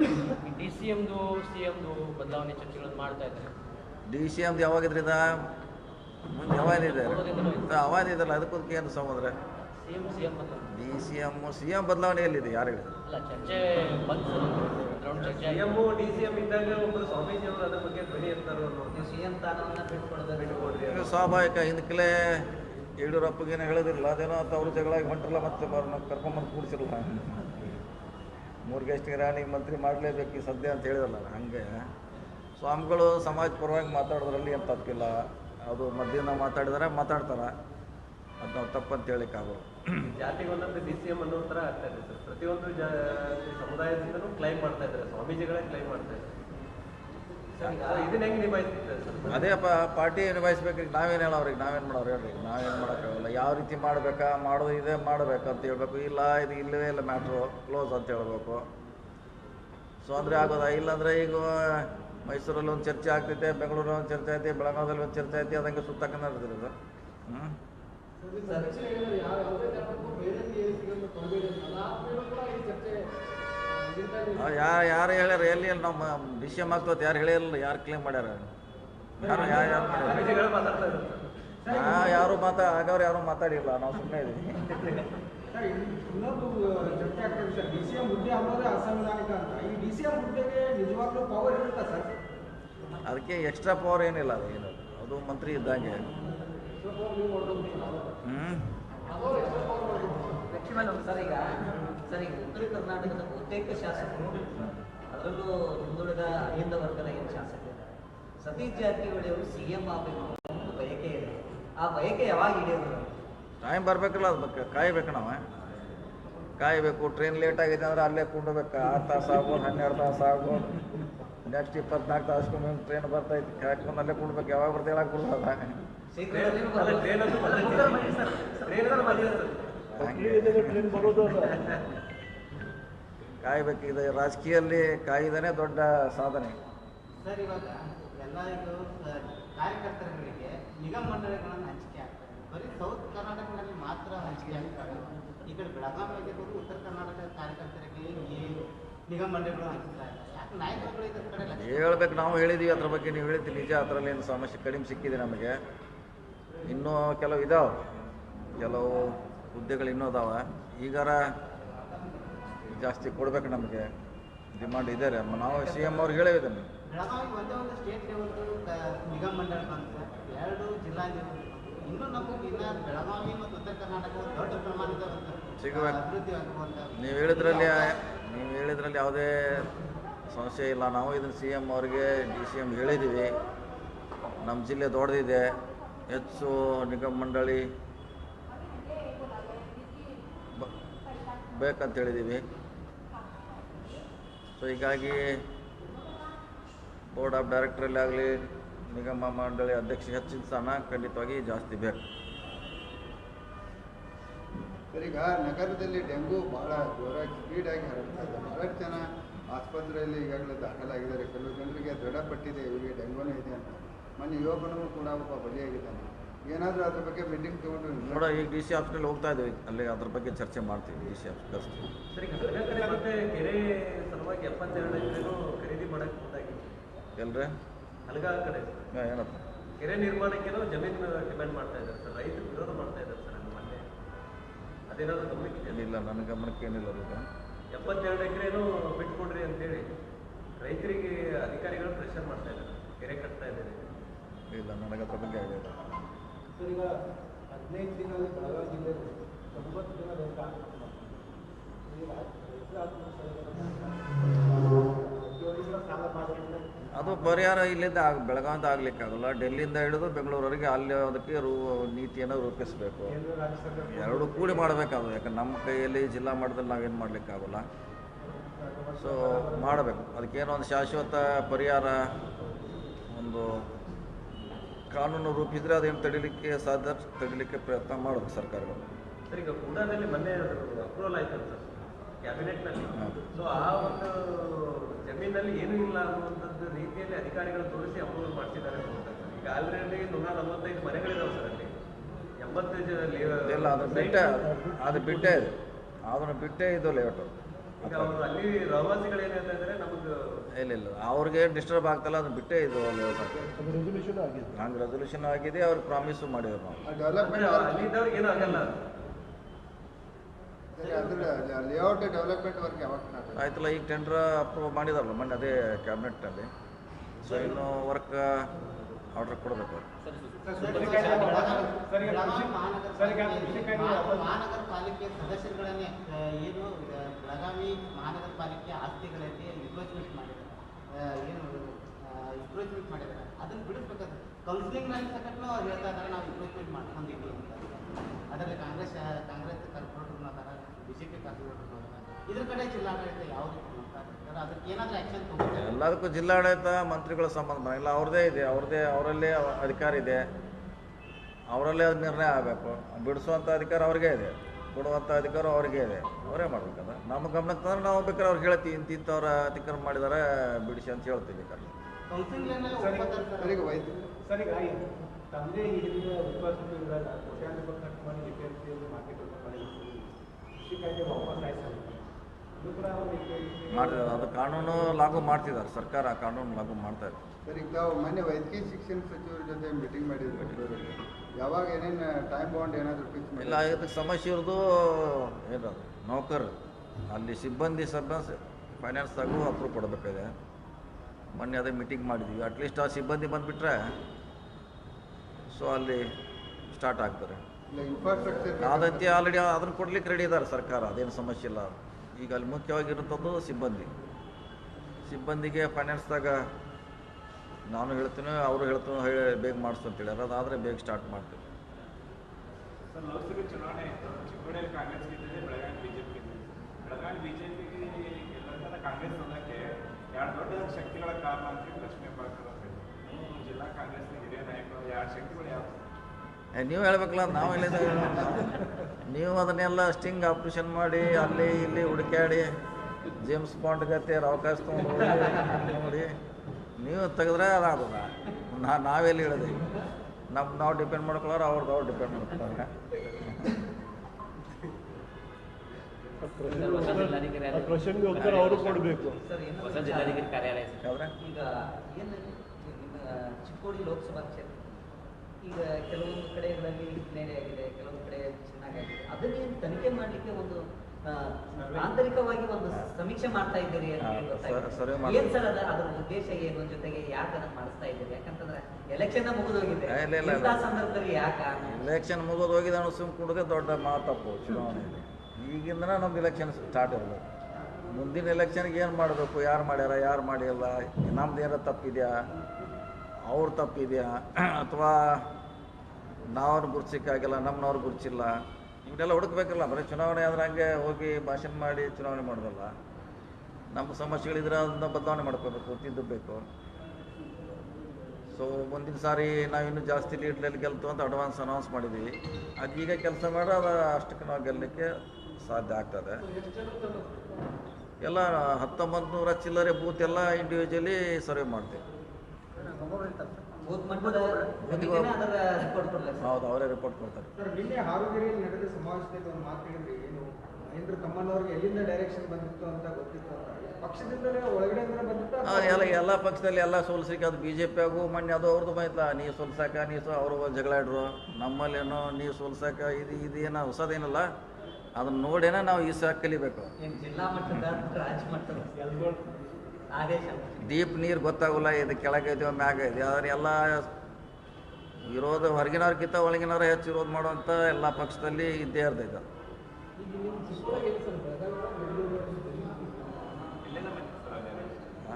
ಡಿ ಸಿ ಎಮ್ದು ಸಿ ಎಮ್ದು ಬದಲಾವಣೆ ಚರ್ಚೆಗಳನ್ನು ಮಾಡ್ತಾ ಇದ್ದಾರೆ. ಡಿ ಸಿ ಎಮ್ದು ಯಾವಾಗಿದ್ರಿಂದ ಮುಂದೆ ಯಾವಾಗಿದೆ ಅವಾದ ಇದಲ್ಲ ಅದಕ್ಕೊಂದು ಏನು ಸಮುದ್ರ ಸಿ ಎಂ ಸಿ ಎಂ ಬದಲಾವಣೆ ಡಿ ಸಿ ಎಂ ಎಲ್ಲಿದೆ ಯಾರು ಹೇಳಿದ್ರು ಡಿ ಸ್ವಾಭಾವಿಕ. ಹಿಂದಕ್ಕೆಲೇ ಯಡಿಯೂರಪ್ಪಗೇನು ಹೇಳೋದಿಲ್ಲ ಅದೇನೋ ಅಂತ ಅವರು ಜಗಳಾಗಿ ಹೊಂಟ್ರಲ್ಲ ಮತ್ತೆ ಕರ್ಕೊಂಬಂದು ಕೂಡಿಸಿರಲ್ಲ. ಮೂರು ಗೆಸ್ಟಿಗೆ ರಾಣಿಗೆ ಮಂತ್ರಿ ಮಾಡಲೇಬೇಕು ಈ ಸದ್ಯ ಅಂತ ಹೇಳಿದಲ್ಲ ಹಂಗೆ. ಸ್ವಾಮಿಗಳು ಸಮಾಜ ಪರವಾಗಿ ಮಾತಾಡೋದ್ರಲ್ಲಿ ಏನು ತಪ್ಪಿಲ್ಲ. ಅದು ಮಧ್ಯಾಹ್ನ ಮಾತಾಡಿದರೆ ಮಾತಾಡ್ತಾರೆ. ಅದು ನಾವು ತಪ್ಪಂತ ಹೇಳಿಕ್ಕಾಗಲ್ಲ. ಜಾತಿಗೆ ಒಂದೊಂದು ಡಿ ಸಿ ಎಂ ಅನ್ನೋ ಥರ ಆಗ್ತಾ ಇದೆ ಸರ್. ಪ್ರತಿಯೊಂದು ಜಾ ಸಮುದಾಯದಿಂದನೂ ಕ್ಲೈಮ್ ಮಾಡ್ತಾ ಇದ್ದಾರೆ. ಸ್ವಾಮೀಜಿಗಳೇ ಕ್ಲೈಮ್ ಮಾಡ್ತಾ ಇದ್ದಾರೆ. ಇದನ್ನ ಹೆಂಗೆ ಅದೇ ಪ ಪಾರ್ಟಿ ನಿಭಾಯಿಸ್ಬೇಕು. ನಾವೇನು ನಾವೇನ್ ಅವ್ರಿಗೆ ನಾವೇನು ಮಾಡೋರು? ಹೇಳ್ರಿ. ನಾವೇನು ಮಾಡೋಕ್ಕಾಗಲ್ಲ. ಯಾವ ರೀತಿ ಮಾಡಬೇಕಾ? ಮಾಡೋದು ಇದೆ, ಮಾಡಬೇಕು ಅಂತ ಹೇಳ್ಬೇಕು. ಇಲ್ಲ, ಇದು ಇಲ್ಲವೇ ಇಲ್ಲ ಮ್ಯಾಟ್ರು. ಕ್ಲೋಸ್ ಅಂತ ಹೇಳ್ಬೇಕು. ಸೊ ಅಂದರೆ ಆಗೋದಾ? ಇಲ್ಲಾಂದರೆ ಈಗ ಮೈಸೂರಲ್ಲಿ ಒಂದು ಚರ್ಚೆ ಆಗ್ತೈತೆ ಬೆಂಗಳೂರಲ್ಲಿ ಒಂದು ಚರ್ಚೆ ಐತೆ ಬೆಳಗಾವಿಯಲ್ಲಿ ಒಂದು ಚರ್ಚೆ ಐತೆ, ಅದಂಗೆ ಸುತ್ತಕ್ಕ ಹ್ಮ್? ಯಾರು ಯಾರು ಹೇಳ್ಯಾರ? ಎಲ್ಲಿ ಎಲ್ಲಿ ನಮ್ಮ ಡಿ ಸಿ ಯಾರು ಹೇಳಿಲ್ಲ. ಯಾರು ಕ್ಲೇಮ್ ಮಾಡ್ಯಾರ? ಯಾರು ಯಾರು ಯಾರು ಮಾಡ್ಯಾರ? ಯಾರು ಮಾತಾ ಆಗವ್ರು ಯಾರು ಮಾತಾಡಿಲ್ಲ. ನಾವು ಸುಮ್ಮನೆ ಇದ್ದೀವಿ ಅದಕ್ಕೆ ಎಕ್ಸ್ಟ್ರಾ ಪವರ್ ಏನಿಲ್ಲ ಅದು. ಅದು ಮಂತ್ರಿ ಇದ್ದಂಗೆ. ಈಗ ಈಗ ಉತ್ತರ ಕರ್ನಾಟಕದ ಶಾಸಕರು ಅದರಲ್ಲೂ ಹಿಂದುಳಿದ ಏನು ಅವರು ಸಿ ಆಗಬೇಕು ಒಂದು ಆ ಬಯಕೆ ಯಾವಾಗ ಟೈಮ್ ಬರಬೇಕಲ್ಲ ಅದು ಬಗ್ಗೆ. ಕಾಯ್ಬೇಕು ನಾವು ಕಾಯಬೇಕು ಟ್ರೈನ್ ಲೇಟ್ ಆಗಿದೆ ಅಂದ್ರೆ ಅಲ್ಲೇ ಕುಂಡ್ಬೇಕು. ಆರು ತಾಸು ಆಗ್ಬೋದು, ಹನ್ನೆರಡು ತಾಸು ಆಗ್ಬೋದು. ನೆಕ್ಸ್ಟ್ ಇಪ್ಪತ್ನಾಲ್ಕು ತಾಸು ಟ್ರೈನ್ ಬರ್ತೈತಿ ಕಾಯ್ಕೊಂಡು ಅಲ್ಲೇ ಕುಡ್ಬೇಕು. ಯಾವಾಗ ಬರ್ತಾ ಹೇಳಕ್ ಕೊಡಲ್ಲ ಶೀಘ್ರದಲ್ಲೇ ಅಲ್ಲ ಬರ್ಬೋದು. ಟ್ರೈನ್ ಅದು ಟ್ರೈನ್ ಅದು ಮಧ್ಯ ಸರ್ ಕಾಯ್ಬೇಕು ಇದು ರಾಜಕೀಯಲ್ಲಿ ಕಾಯ್ದನೇ ದೊಡ್ಡ ಸಾಧನೆ. ಸರ್ ಇವಾಗ ಎಲ್ಲ ಇದು ಕಾರ್ಯಕರ್ತರುಗಳಿಗೆ ನಿಗಮ ಮಂಡಳಿಗಳನ್ನು ಹಂಚಿಕೆ ಆಗ್ತದೆ ಬರೀ ಸೌತ್ ಕರ್ನಾಟಕದಲ್ಲಿ ಮಾತ್ರ ಹಂಚಿಕೆ ಆಗ್ತವೆ ಈ ಕಡೆ ಬೆಳಗಾವಿ ಆಗಿರ್ಬೋದು ಉತ್ತರ ಕರ್ನಾಟಕ ಕಾರ್ಯಕರ್ತರಿಗೆ ಈ ನಿಗಮ ಮಂಡಳಿಗಳು ಹಂಚ್ತಾ ಇಲ್ಲ. ಯಾಕೆ ನಾಯಕರುಗಳು ಇದ್ರ ಕಡೆ? ಲಕ್ಷ್ಯ ಹೇಳ್ಬೇಕು. ನಾವು ಹೇಳಿದೀವಿ ಅದ್ರ ಬಗ್ಗೆ. ನೀವು ಹೇಳಿದ್ದು ನಿಜ. ಅದರಲ್ಲಿ ಏನು ಸಮಸ್ಯೆ ಕಡಿಮೆ ಸಿಕ್ಕಿದೆ ನಮಗೆ. ಇನ್ನೂ ಕೆಲವು ಇದಾವೆ. ಕೆಲವು ಹುದ್ದೆಗಳು ಇನ್ನೂ ಅದಾವೆ ಈಗಾರ ಜಾಸ್ತಿ ಕೊಡ್ಬೇಕು ನಮಗೆ. ಡಿಮಾಂಡ್ ಇದೆ ರೀ ನಾವು ಸಿ ಎಂ ಅವ್ರಿಗೆ ಹೇಳಿದ್ದೇನೆ. ನೀವು ಹೇಳಿದ್ರಲ್ಲಿ ನೀವು ಹೇಳಿದ್ರಲ್ಲಿ ಯಾವುದೇ ಸಮಸ್ಯೆ ಇಲ್ಲ. ನಾವು ಇದನ್ನು ಸಿ ಎಂ ಅವ್ರಿಗೆ ಡಿ ಸಿ ಎಂ ಹೇಳಿದ್ದೀವಿ ನಮ್ಮ ಜಿಲ್ಲೆ ದೊಡ್ಡದಿದೆ. ಹೆಚ್ಚು ನಿಗಮ ಮಂಡಳಿ ಬೇಕಂತ ಹೇಳಿದ್ದೀವಿ. ಸೊ ಹೀಗಾಗಿ ಬೋರ್ಡ್ ಆಫ್ ಡೈರೆಕ್ಟ್ರಲ್ಲಿ ಆಗಲಿ, ನಿಗಮ ಮಂಡಳಿ ಅಧ್ಯಕ್ಷ ಹೆಚ್ಚಿನ ಸ್ಥಾನ ಖಂಡಿತವಾಗಿ ಜಾಸ್ತಿ ಬೇಕು. ಈಗ ನಗರದಲ್ಲಿ ಡೆಂಗು ಭಾಳ ಜೋರಾಗಿ ಸ್ಪೀಡಾಗಿ ಹರಡ್ತಾ ಇದೆ. ಜನ ಆಸ್ಪತ್ರೆಯಲ್ಲಿ ಈಗಾಗಲೇ ದಾಖಲಾಗಿದ್ದಾರೆ. ಕೆಲವು ಜನರಿಗೆ ದೃಢಪಟ್ಟಿದೆ, ಇವರಿಗೆ ಡೆಂಗೂನೇ ಇದೆ ಅಂತ. ಮೊನ್ನೆ ಯುವಕನು ಕೂಡ ಒಬ್ಬ ಬಲಿಯಾಗಿದ್ದಾನೆ. ಏನಾದರೂ ಅದ್ರ ಬಗ್ಗೆ ಮೀಟಿಂಗ್ ತಗೊಂಡು ನೋಡ ಈಗ ಡಿ ಸಿ ಆಫೀಸ್ನಲ್ಲಿ ಹೋಗ್ತಾ ಇದ್ದೀವಿ. ಅಲ್ಲಿ ಅದ್ರ ಬಗ್ಗೆ ಚರ್ಚೆ ಮಾಡ್ತೀವಿ ಡಿ ಸಿ ಆಫೀಸ್ ಕಳಿಸ್ತೀವಿ ಸರಿ ಮತ್ತೆ ಕೆರೆ ಸಲುವಾಗಿ ಎಪ್ಪತ್ತೆರಡು ಎಕರೆನೂ ಖರೀದಿ ಮಾಡಕ್ಕೆ ಮುಂದಾಗಿದೆ. ಎಲ್ರಿ? ಹಲಗ ಕಡೆ ಏನಪ್ಪ? ಕೆರೆ ನಿರ್ಮಾಣಕ್ಕೇನೋ ಜಮೀನು ಡಿಮ್ಯಾಂಡ್ ಮಾಡ್ತಾ ಇದ್ದಾರೆ ಸರ್. ರೈತರು ವಿರೋಧ ಮಾಡ್ತಾ ಇದ್ದಾರೆ ಸರ್ ಅಲ್ಲಿ ಮೊನ್ನೆ. ಅದೇನಾದ್ರೂ ಗಮನಕ್ಕೆ ಏನಿಲ್ಲ ನನ್ನ ಗಮನಕ್ಕೆ ಏನಿಲ್ಲ ಈಗ. ಎಪ್ಪತ್ತೆರಡು ಎಕರೆನೂ ಬಿಟ್ಕೊಡ್ರಿ ಅಂತೇಳಿ ರೈತರಿಗೆ ಅಧಿಕಾರಿಗಳು ಪ್ರೆಷರ್ ಮಾಡ್ತಾ ಇದ್ದಾರೆ. ಕೆರೆ ಕಟ್ತಾ ಇದ್ದಾರೆ. ಇಲ್ಲ ನನಗೆ ಅದ್ರ ಬಗ್ಗೆ ಐಡಿಯಾ ಇಲ್ಲ. ಸರ್ ಈಗ ಹದಿನೈದು ದಿನದಲ್ಲಿ ಬೆಳಗಾವಿ ಜಿಲ್ಲೆಯಲ್ಲಿ ಒಂಬತ್ತು ದಿನ ಅದು ಪರಿಹಾರ ಇಲ್ಲಿಂದ ಆಗ ಬೆಳಗಾವಿಂದ ಆಗ್ಲಿಕ್ಕಾಗಲ್ಲ ಡೆಲ್ಲಿಯಿಂದ ಹಿಡಿದು ಬೆಂಗಳೂರವರೆಗೆ ಅಲ್ಲಿ ಅದಕ್ಕೆ ರೂ ನೀತಿಯನ್ನು ರೂಪಿಸಬೇಕು. ಎರಡು ಕೂಡಿ ಮಾಡಬೇಕಾದ್ರು ಯಾಕಂದ್ರೆ ನಮ್ಮ ಕೈಯಲ್ಲಿ ಜಿಲ್ಲಾ ಮಟ್ಟದಲ್ಲಿ ನಾವೇನು ಮಾಡಲಿಕ್ಕಾಗಲ್ಲ? ಸೊ ಮಾಡಬೇಕು. ಅದಕ್ಕೇನೋ ಒಂದು ಶಾಶ್ವತ ಪರಿಹಾರ ಒಂದು ಕಾನೂನು ರೂಪಿಸಿದ್ರೆ ಅದೇನು ತಡಿಲಿಕ್ಕೆ ಸಾಧ್ಯ? ತಡಿಲಿಕ್ಕೆ ಪ್ರಯತ್ನ ಮಾಡೋದು ಸರ್ಕಾರಗಳು. ಸರ್ ಈಗ ಕೂಡಾದಲ್ಲಿ ಮೊನ್ನೆ ಅಪ್ರೂವಲ್ ಆಯ್ತು ಸರ್ ಕ್ಯಾಬಿನೆಟ್ನಲ್ಲಿ. ಸೊ ಆ ಒಂದು ಜಮೀನಲ್ಲಿ ಏನೂ ಇಲ್ಲ ಅನ್ನುವಂಥದ್ದು ರೀತಿಯಲ್ಲಿ ಅಧಿಕಾರಿಗಳು ತೋರಿಸಿ ಅಪ್ರೂವಲ್ ಮಾಡ್ತಿದ್ದಾರೆ. ಈಗ ಆಲ್ರೆಡಿ ನೂರ ನಲವತ್ತೈದು ಮನೆಗಳಿದಾವೆ ಸರ್ ಅಲ್ಲಿ. ಎಂಬತ್ತು ಇಲ್ಲ ಅದು ಬಿಟ್ಟೆ. ಅದು ಬಿಟ್ಟೆ. ಇದೆ ಅದನ್ನು ಬಿಟ್ಟೇ ಇದು ಲೇಔಟು ಈಗ ಅವರು ಅಲ್ಲಿ ರಹವಾಸಿಗಳು ಏನ್ ಹೇಳ್ತಾ ಇದ್ದಾರೆ ನಮಗೆ ಇಲ್ಲ ಇಲ್ಲ. ಅವ್ರಿಗೆ ಡಿಸ್ಟರ್ಬ್ ಆಗ್ತಲ್ಲ ಅದು ಬಿಟ್ಟೇ ಇದು ಲೇಔಟ್ ರೆಸೊಲ್ಯೂಷನ್ ಆಗಿದೆ. ಹಂಗೆ ರೆಸೊಲ್ಯೂಷನ್ ಆಗಿದೆ ಅವ್ರಿಗೆ ಪ್ರಾಮಿಸು ಮಾಡಿದ್ರು ನಾವು. ಡೆವಲಪ್ಮೆಂಟ್ ಅಲ್ಲಿದ್ದವ್ರಿಗೆ ಏನೂ ಆಗಲ್ಲ. ಸರಿ ಲೇಔಟ್ ಡೆವಲಪ್ಮೆಂಟ್ ವರ್ಕ್ ಯಾವಾಗ start ಆಯ್ತಲ್ಲ ಈಗ ಟೆಂಡರ್ ಅಪ್ರೂವ್ ಮಾಡಿದಾರಲ್ಲ ಮೊನ್ನೆ ಅದೇ ಕ್ಯಾಬಿನೆಟ್ ಅಲ್ಲಿ. ಸೊ ಇನ್ನು ವರ್ಕ್ ಆರ್ಡರ್ ಕೊಡಬೇಕು. ಮಹಾನಗರ ಪಾಲಿಕೆ- ಸದಸ್ಯರುಗಳನ್ನೇ ಏನು ಬೆಳಗಾವಿ ಮಹಾನಗರ ಪಾಲಿಕೆ ಆಸ್ತಿಗಳಲ್ಲಿ ಎನ್ಕ್ರೋಚ್ಮೆಂಟ್ ಮಾಡಿದ್ದಾರೆ ಏನು ಎನ್ಕ್ರೋಚ್ಮೆಂಟ್ ಮಾಡಿದ್ದಾರೆ. ಅದನ್ನ ಬಿಡಿಸ್ಬೇಕಾದ್ರೆ ಕೌನ್ಸಿಲಿಂಗ್ನಲ್ಲಿ ಸಕಟ್ನು ಅವ್ರು ಹೇಳ್ತಾ ಇದ್ದಾರೆ, ನಾವು ಎನ್ಕ್ರೋಚ್ಮೆಂಟ್ ಮಾಡ್ಕೊಂಡಿದ್ದೀವಿ ಅಂತ. ಅದರಲ್ಲಿ ಕಾಂಗ್ರೆಸ್ ಕಾಂಗ್ರೆಸ್ ಕಾರ್ಪೊರೇಟರ್ನು ಅದಾರ ಬಿ ಜೆ ಪಿ ಕಾರ್ಪೊರೇಟರ್ನು ಅದಾರ. ಇದ್ರ ಕಡೆ ಜಿಲ್ಲಾಡಳಿತ ಯಾವ ರೀತಿ ಎಲ್ಲದಕ್ಕೂ ಜಿಲ್ಲಾಡಳಿತ ಮಂತ್ರಿಗಳ ಸಂಬಂಧ ಇಲ್ಲ ಅವ್ರದೇ ಇದೆ ಅವ್ರದ್ದೇ ಅವರಲ್ಲೇ ಅಧಿಕಾರ ಇದೆ. ಅವರಲ್ಲೇ ಅದು ನಿರ್ಣಯ ಆಗಬೇಕು. ಬಿಡಿಸುವಂಥ ಅಧಿಕಾರ ಅವ್ರಿಗೆ ಇದೆ ಕೊಡುವಂಥ ಅಧಿಕಾರ ಅವ್ರಿಗೆ ಇದೆ. ಅವರೇ ಮಾಡ್ಬೇಕಲ್ಲ. ನಮ್ಮ ಗಮನಕ್ಕೆ ತಂದ್ರೆ ನಾವು ಬೇಕಾದ್ರೆ ಅವ್ರು ಹೇಳ್ತೀವಿ ಇಂತಿಂಥವ್ರ ಅತಿಕ್ರಮ ಮಾಡಿದಾರೆ ಬಿಡಿಸಿ ಅಂತ ಹೇಳ್ತೀವಿ ಬೇಕಾದ್ರೆ. ವಾಪಸ್ ಮಾಡ್ತಿದ್ದಾರೆ ಅದು ಕಾನೂನು ಲಾಗು ಮಾಡ್ತಿದ್ದಾರೆ ಸರ್ಕಾರ ಕಾನೂನು ಲಾಗು ಮಾಡ್ತಾ ಇದೆ. ಸರ್ ಈಗ ತಾವು ಮೊನ್ನೆ ವೈದ್ಯಕೀಯ ಶಿಕ್ಷಣ ಸಚಿವರ ಜೊತೆ ಮೀಟಿಂಗ್ ಮಾಡಿದ್ರು ಬೆಂಗಳೂರಲ್ಲಿ. ಯಾವಾಗ ಏನೇನು ಟೈಮ್ ಬಾಂಡ್ ಏನಾದರೂ ಫಿಕ್ಸ್ ಇಲ್ಲ ಇದಕ್ಕೆ ಸಮಸ್ಯೆ ಇರೋದು ಏನು ನೌಕರ್ ಅಲ್ಲಿ ಸಿಬ್ಬಂದಿ ಸಭ ಫೈನಾನ್ಸ್ದಾಗೂ ಅಪ್ರೂವ್ ಕೊಡಬೇಕಾಗಿದೆ. ಮೊನ್ನೆ ಅದೇ ಮೀಟಿಂಗ್ ಮಾಡಿದ್ವಿ ಅಟ್ಲೀಸ್ಟ್ ಆ ಸಿಬ್ಬಂದಿ ಬಂದುಬಿಟ್ರೆ ಸೊ ಅಲ್ಲಿ ಸ್ಟಾರ್ಟ್ ಆಗ್ತಾರೆ. ಅದಂತೆ ಆಲ್ರೆಡಿ ಅದನ್ನು ಕೊಡ್ಲಿಕ್ಕೆ ರೆಡಿ ಇದ್ದಾರೆ ಸರ್ಕಾರ ಅದೇನು ಸಮಸ್ಯೆ ಇಲ್ಲ. ಈಗ ಅಲ್ಲಿ ಮುಖ್ಯವಾಗಿರುವಂಥದ್ದು ಸಿಬ್ಬಂದಿ. ಸಿಬ್ಬಂದಿಗೆ ಫೈನಾನ್ಸ್ದಾಗ ನಾನು ಹೇಳ್ತೀನಿ ಅವರು ಹೇಳ್ತೀನಿ ಹೇಳಿ ಬೇಗ ಮಾಡಿಸು ಅಂತ ಹೇಳ್ಯಾರ. ಅದಾದರೆ ಬೇಗ ಸ್ಟಾರ್ಟ್ ಮಾಡ್ತೀವಿ. ಶಕ್ತಿಗಳ ಕಾರಣ ಅಂತ ಪ್ರಶ್ನೆ ನೀವು ಜಿಲ್ಲಾ ಕಾಂಗ್ರೆಸ್ನ ಹಿರಿಯ ನಾಯಕರು ಎರಡು ಶಕ್ತಿಗಳು ಯಾವ ಏ, ನೀವು ಹೇಳ್ಬೇಕಲ್ಲ ನಾವು ಹೇಳೋಣ? ನೀವು ಅದನ್ನೆಲ್ಲ ಸ್ಟಿಂಗ್ ಆಪ್ರೇಷನ್ ಮಾಡಿ ಅಲ್ಲಿ ಇಲ್ಲಿ ಹುಡುಕ್ಯಾಡಿ ಜೇಮ್ಸ್ ಪಾಂಡ್ ಗತೆ ಅವಕಾಶ ತೊಗೊಂಡು ನೋಡಿ ನೀವು ತೆಗೆದ್ರೆ ಅದಾಗದ. ನಾ ನಾವೆಲ್ಲಿ ಹೇಳಿದೆ? ನಮ್ಮ ನಾವು ಡಿಪೆಂಡ್ ಮಾಡ್ಕೊಳ್ಳೋರು ಅವ್ರದ್ದು ಅವ್ರು ಡಿಪೆಂಡ್ ಮಾಡ್ಕೊಳ್ಳೋರು. ಅವರು ಕೊಡಬೇಕು. ಚಿಕ್ಕೋಡಿ ಲೋಕಸಭಾ ಕ್ಷೇತ್ರ ಈಗ ಕೆಲವೊಂದು ಕಡೆಗಳಲ್ಲಿ ಹಿನ್ನಡೆ ಆಗಿದೆ ಕೆಲವೊಂದು ಕಡೆ ಚೆನ್ನಾಗಿದೆ ಅದನ್ನೇ ತನಿಖೆ ಮಾಡಲಿಕ್ಕೆ ಒಂದು ಆಂತರಿಕವಾಗಿ ಒಂದು ಸಮೀಕ್ಷೆ ಮಾಡ್ತಾ ಇದ್ದೀರಿ ಏನ್ ಸರ್ ಅದ? ಅದರ ಉದ್ದೇಶ ಏನು? ಜೊತೆಗೆ ಯಾಕೆ ಅದನ್ನ ಮಾಡಿಸ್ತಾ ಇದ್ದೀರಿ? ಯಾಕಂತಂದ್ರೆ ಎಲೆಕ್ಷನ್ ಮುಗಿದೋಗಿದೆ. ಸಂದರ್ಭದಲ್ಲಿ ಯಾಕೆ ಎಲೆಕ್ಷನ್ ಮುಗಿದು ಹೋಗಿದೆ ಅನ್ನೋ ಸುಮ್ ಕುಡದೆ ದೊಡ್ಡ ಮಾತಪ್ಪು ಚುನಾವಣೆಯಲ್ಲಿ ಈಗಿಂದ ನಮ್ದು ಎಲೆಕ್ಷನ್ ಸ್ಟಾರ್ಟ್ ಇರಬೇಕು ಮುಂದಿನ ಎಲೆಕ್ಷನ್ಗೆ ಏನು ಮಾಡಬೇಕು? ಯಾರು ಮಾಡ್ಯಾರ? ಯಾರು ಮಾಡಿಲ್ಲ? ನಮ್ದು ಏನಾರ ತಪ್ಪಿದೆಯಾ? ಅವ್ರ ತಪ್ಪಿದೆಯಾ? ಅಥವಾ ನಾವ್ರು ಗುರ್ಸಿಕ್ಕಾಗಿಲ್ಲ ನಮ್ಮನವ್ರು ಗುರ್ಸಿಲ್ಲ ಇವನ್ನೆಲ್ಲ ಹುಡುಕ್ಬೇಕಲ್ಲ, ಬರೀ ಚುನಾವಣೆ ಆದ್ರೆ ಹಂಗೆ ಹೋಗಿ ಭಾಷಣ ಮಾಡಿ ಚುನಾವಣೆ ಮಾಡೋದಲ್ಲ. ನಮ್ಮ ಸಮಸ್ಯೆಗಳಿದ್ರೆ ಅದನ್ನ ಬದಲಾವಣೆ ಮಾಡ್ಕೋಬೇಕು ತಿದ್ದಬೇಕು ಸೊ ಮುಂದಿನ ಸಾರಿ ನಾವು ಇನ್ನೂ ಜಾಸ್ತಿ ಲೀಡ್ಲಲ್ಲಿ ಗೆಲ್ತು ಅಂತ ಅಡ್ವಾನ್ಸ್ ಅನೌನ್ಸ್ ಮಾಡಿದ್ದೀವಿ ಅದು ಈಗ ಕೆಲಸ ಮಾಡಿ ಅದು ಅಷ್ಟಕ್ಕೆ ನಾವು ಗೆಲ್ಲಲಿಕ್ಕೆ ಸಾಧ್ಯ ಆಗ್ತದೆ. ಎಲ್ಲ ಹತ್ತೊಂಬತ್ತು ನೂರ ಚಿಲ್ಲರೆ ಬೂತ್ ಎಲ್ಲ ಇಂಡಿವಿಜುವಲಿ ಸರ್ವೆ ಮಾಡ್ತೀವಿ. ಬೂತ್ ಹೌದು ಅವರೇ ರಿಪೋರ್ಟ್ ಕೊಡ್ತಾರೆ. ಸರ್ ನಿನ್ನೆ ಹಾರುಗೆರೆಯಲ್ಲಿ ನಡೆದ ಸಮಾವೇಶದಲ್ಲಿ ಒಂದು ಮಾತು ಹೇಳಿದ್ರಿ ಏನು ಮಹೇಂದ್ರ ತಮ್ಮನವ್ರಿಗೆ ಎಲ್ಲಿಂದ ಡೈರೆಕ್ಷನ್ ಬಂದಿತ್ತು ಅಂತ ಗೊತ್ತಿತ್ತು ಪಕ್ಷದಿಂದಲೇ ಒಳಗಡೆಯಿಂದಲೇ ಬಂದಿತ್ತು ಎಲ್ಲ ಎಲ್ಲ ಪಕ್ಷದಲ್ಲಿ ಎಲ್ಲ ಸೋಲ್ಸಿಕ್ಕೆ ಅದು ಬಿ ಜೆ ಪಿಯಾಗೂ ಮೊನ್ನೆ ಅದು ಅವ್ರದ್ದು ಬಂದಿಲ್ಲ ನೀ ಸೋಲ್ಸಾಕ ನೀ ಸೊ ಅವರು ಜಗಳ ಆಡ್ರು. ನಮ್ಮಲ್ಲೇನೋ ನೀ ಸೋಲ್ಸಾಕ ಇದು ಇದೇನೋ ಹೊಸದೇನಲ್ಲ ಅದನ್ನ ನೋಡೇನ ನಾವು ಈ ಸಾಕು ಕಲಿಬೇಕು. ಜಿಲ್ಲಾ ಮಟ್ಟದ ರಾಜ್ಯ ಮಟ್ಟದ? ಡೀಪ್ ನೀರು ಗೊತ್ತಾಗಲ್ಲ ಇದು ಕೆಳಗೈದೆಯೋ ಮ್ಯಾಗ ಇದೆ ಆದ್ರೆ ಎಲ್ಲ ಇರೋದು ಹೊರಗಿನವ್ರಿಗಿಂತ ಒಳಗಿನವ್ರ ಹೆಚ್ಚು ವಿರೋಧ ಮಾಡುವಂಥ ಎಲ್ಲ ಪಕ್ಷದಲ್ಲಿ ಇದ್ದೇ ಇರ್ತೈತೆ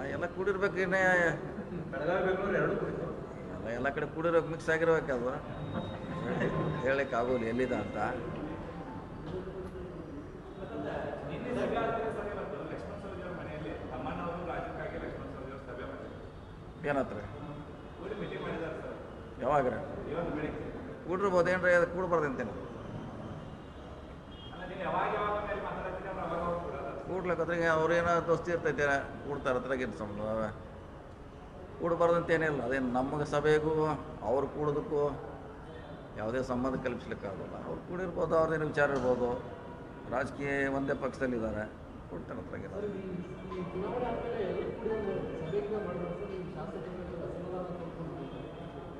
ಎಲ್ಲ ಕೂಡಿರ್ಬೇಕು ಇನ್ನೇ. ಎಲ್ಲ ಎಲ್ಲ ಕಡೆ ಕೂಡಿರ್ಬೇಕು ಮಿಕ್ಸ್ ಆಗಿರ್ಬೇಕು ಅದು. ಹೇಳಕ್ಕೆ ಆಗೋಲ್ಲ ಎಲ್ಲಿದೆ ಅಂತ ನಿನ್ನೆ ಸಭೆ ಆದ್ಮೇಲೆ ಸಭೆ ಬಂತು ಲಕ್ಷ್ಮಣ ಸವದಿ ಅವ್ರ ಮನೆಯಲ್ಲಿ ತಮ್ಮಣ್ಣವರು ರಾಜಕ್ಕಾಗಿ ಲಕ್ಷ್ಮಣ ಸವದಿ ಅವರು ಸಭೆ ಮಾಡಿದ್ರು ಏನತ್ರ? ಯಾವಾಗ ಕೂಡಿರ್ಬೋದು ಏನ್ರಿ? ಅದು ಕೂಡಬಾರ್ದು ಅಂತೇನೆ. ಅಲ್ಲ ನೀವು ಯಾವಾಗ ಯಾವಾಗ ಮೇಲೆ ಮಾತಾಡ್ತೀನಿ ಅವ್ರು ಅವಾಗ ಅವಾಗ ಕೊಡೋದು ಕೂಡ್ಲಕ್ಕಂದ್ರೆ ಅವ್ರೇನೋ ದೋಸ್ತಿ ಇರ್ತೈತೆ, ಕೂಡ್ತಾರೆ ಹತ್ರ ಸಂಬಂಧ ಕೂಡಬಾರ್ದು ಅಂತೇನಿಲ್ಲ ಅದೇನು ನಮಗೆ ಸಭೆಗೂ, ಅವ್ರು ಕೂಡೋದಕ್ಕೂ ಯಾವುದೇ ಸಂಬಂಧ ಕಲ್ಪಿಸ್ಲಿಕ್ಕಾಗಲ್ಲ. ಅವ್ರು ಕೂಡಿರ್ಬೋದು ಅವ್ರದ್ದೇನು ವಿಚಾರ ಇರ್ಬೋದು ರಾಜಕೀಯ ಒಂದೇ ಪಕ್ಷದಲ್ಲಿದ್ದಾರೆ. ಕೊಡ್ತಾರೆ ಹತ್ರ ಸರ್ ಈ ಈ ಚುನಾವಣೆ ಆದಮೇಲೆ ಎಲ್ಲರೂ ಕೂಡ ಒಂದು ಸಭೆಗೆ ಮಾಡಬೇಕು ಸರ್ ನಿಮ್ಮ ಶಾಸಕರಿಗೆ ಅಸಮಾಧಾನ ತಂದ್ಕೊಂಡು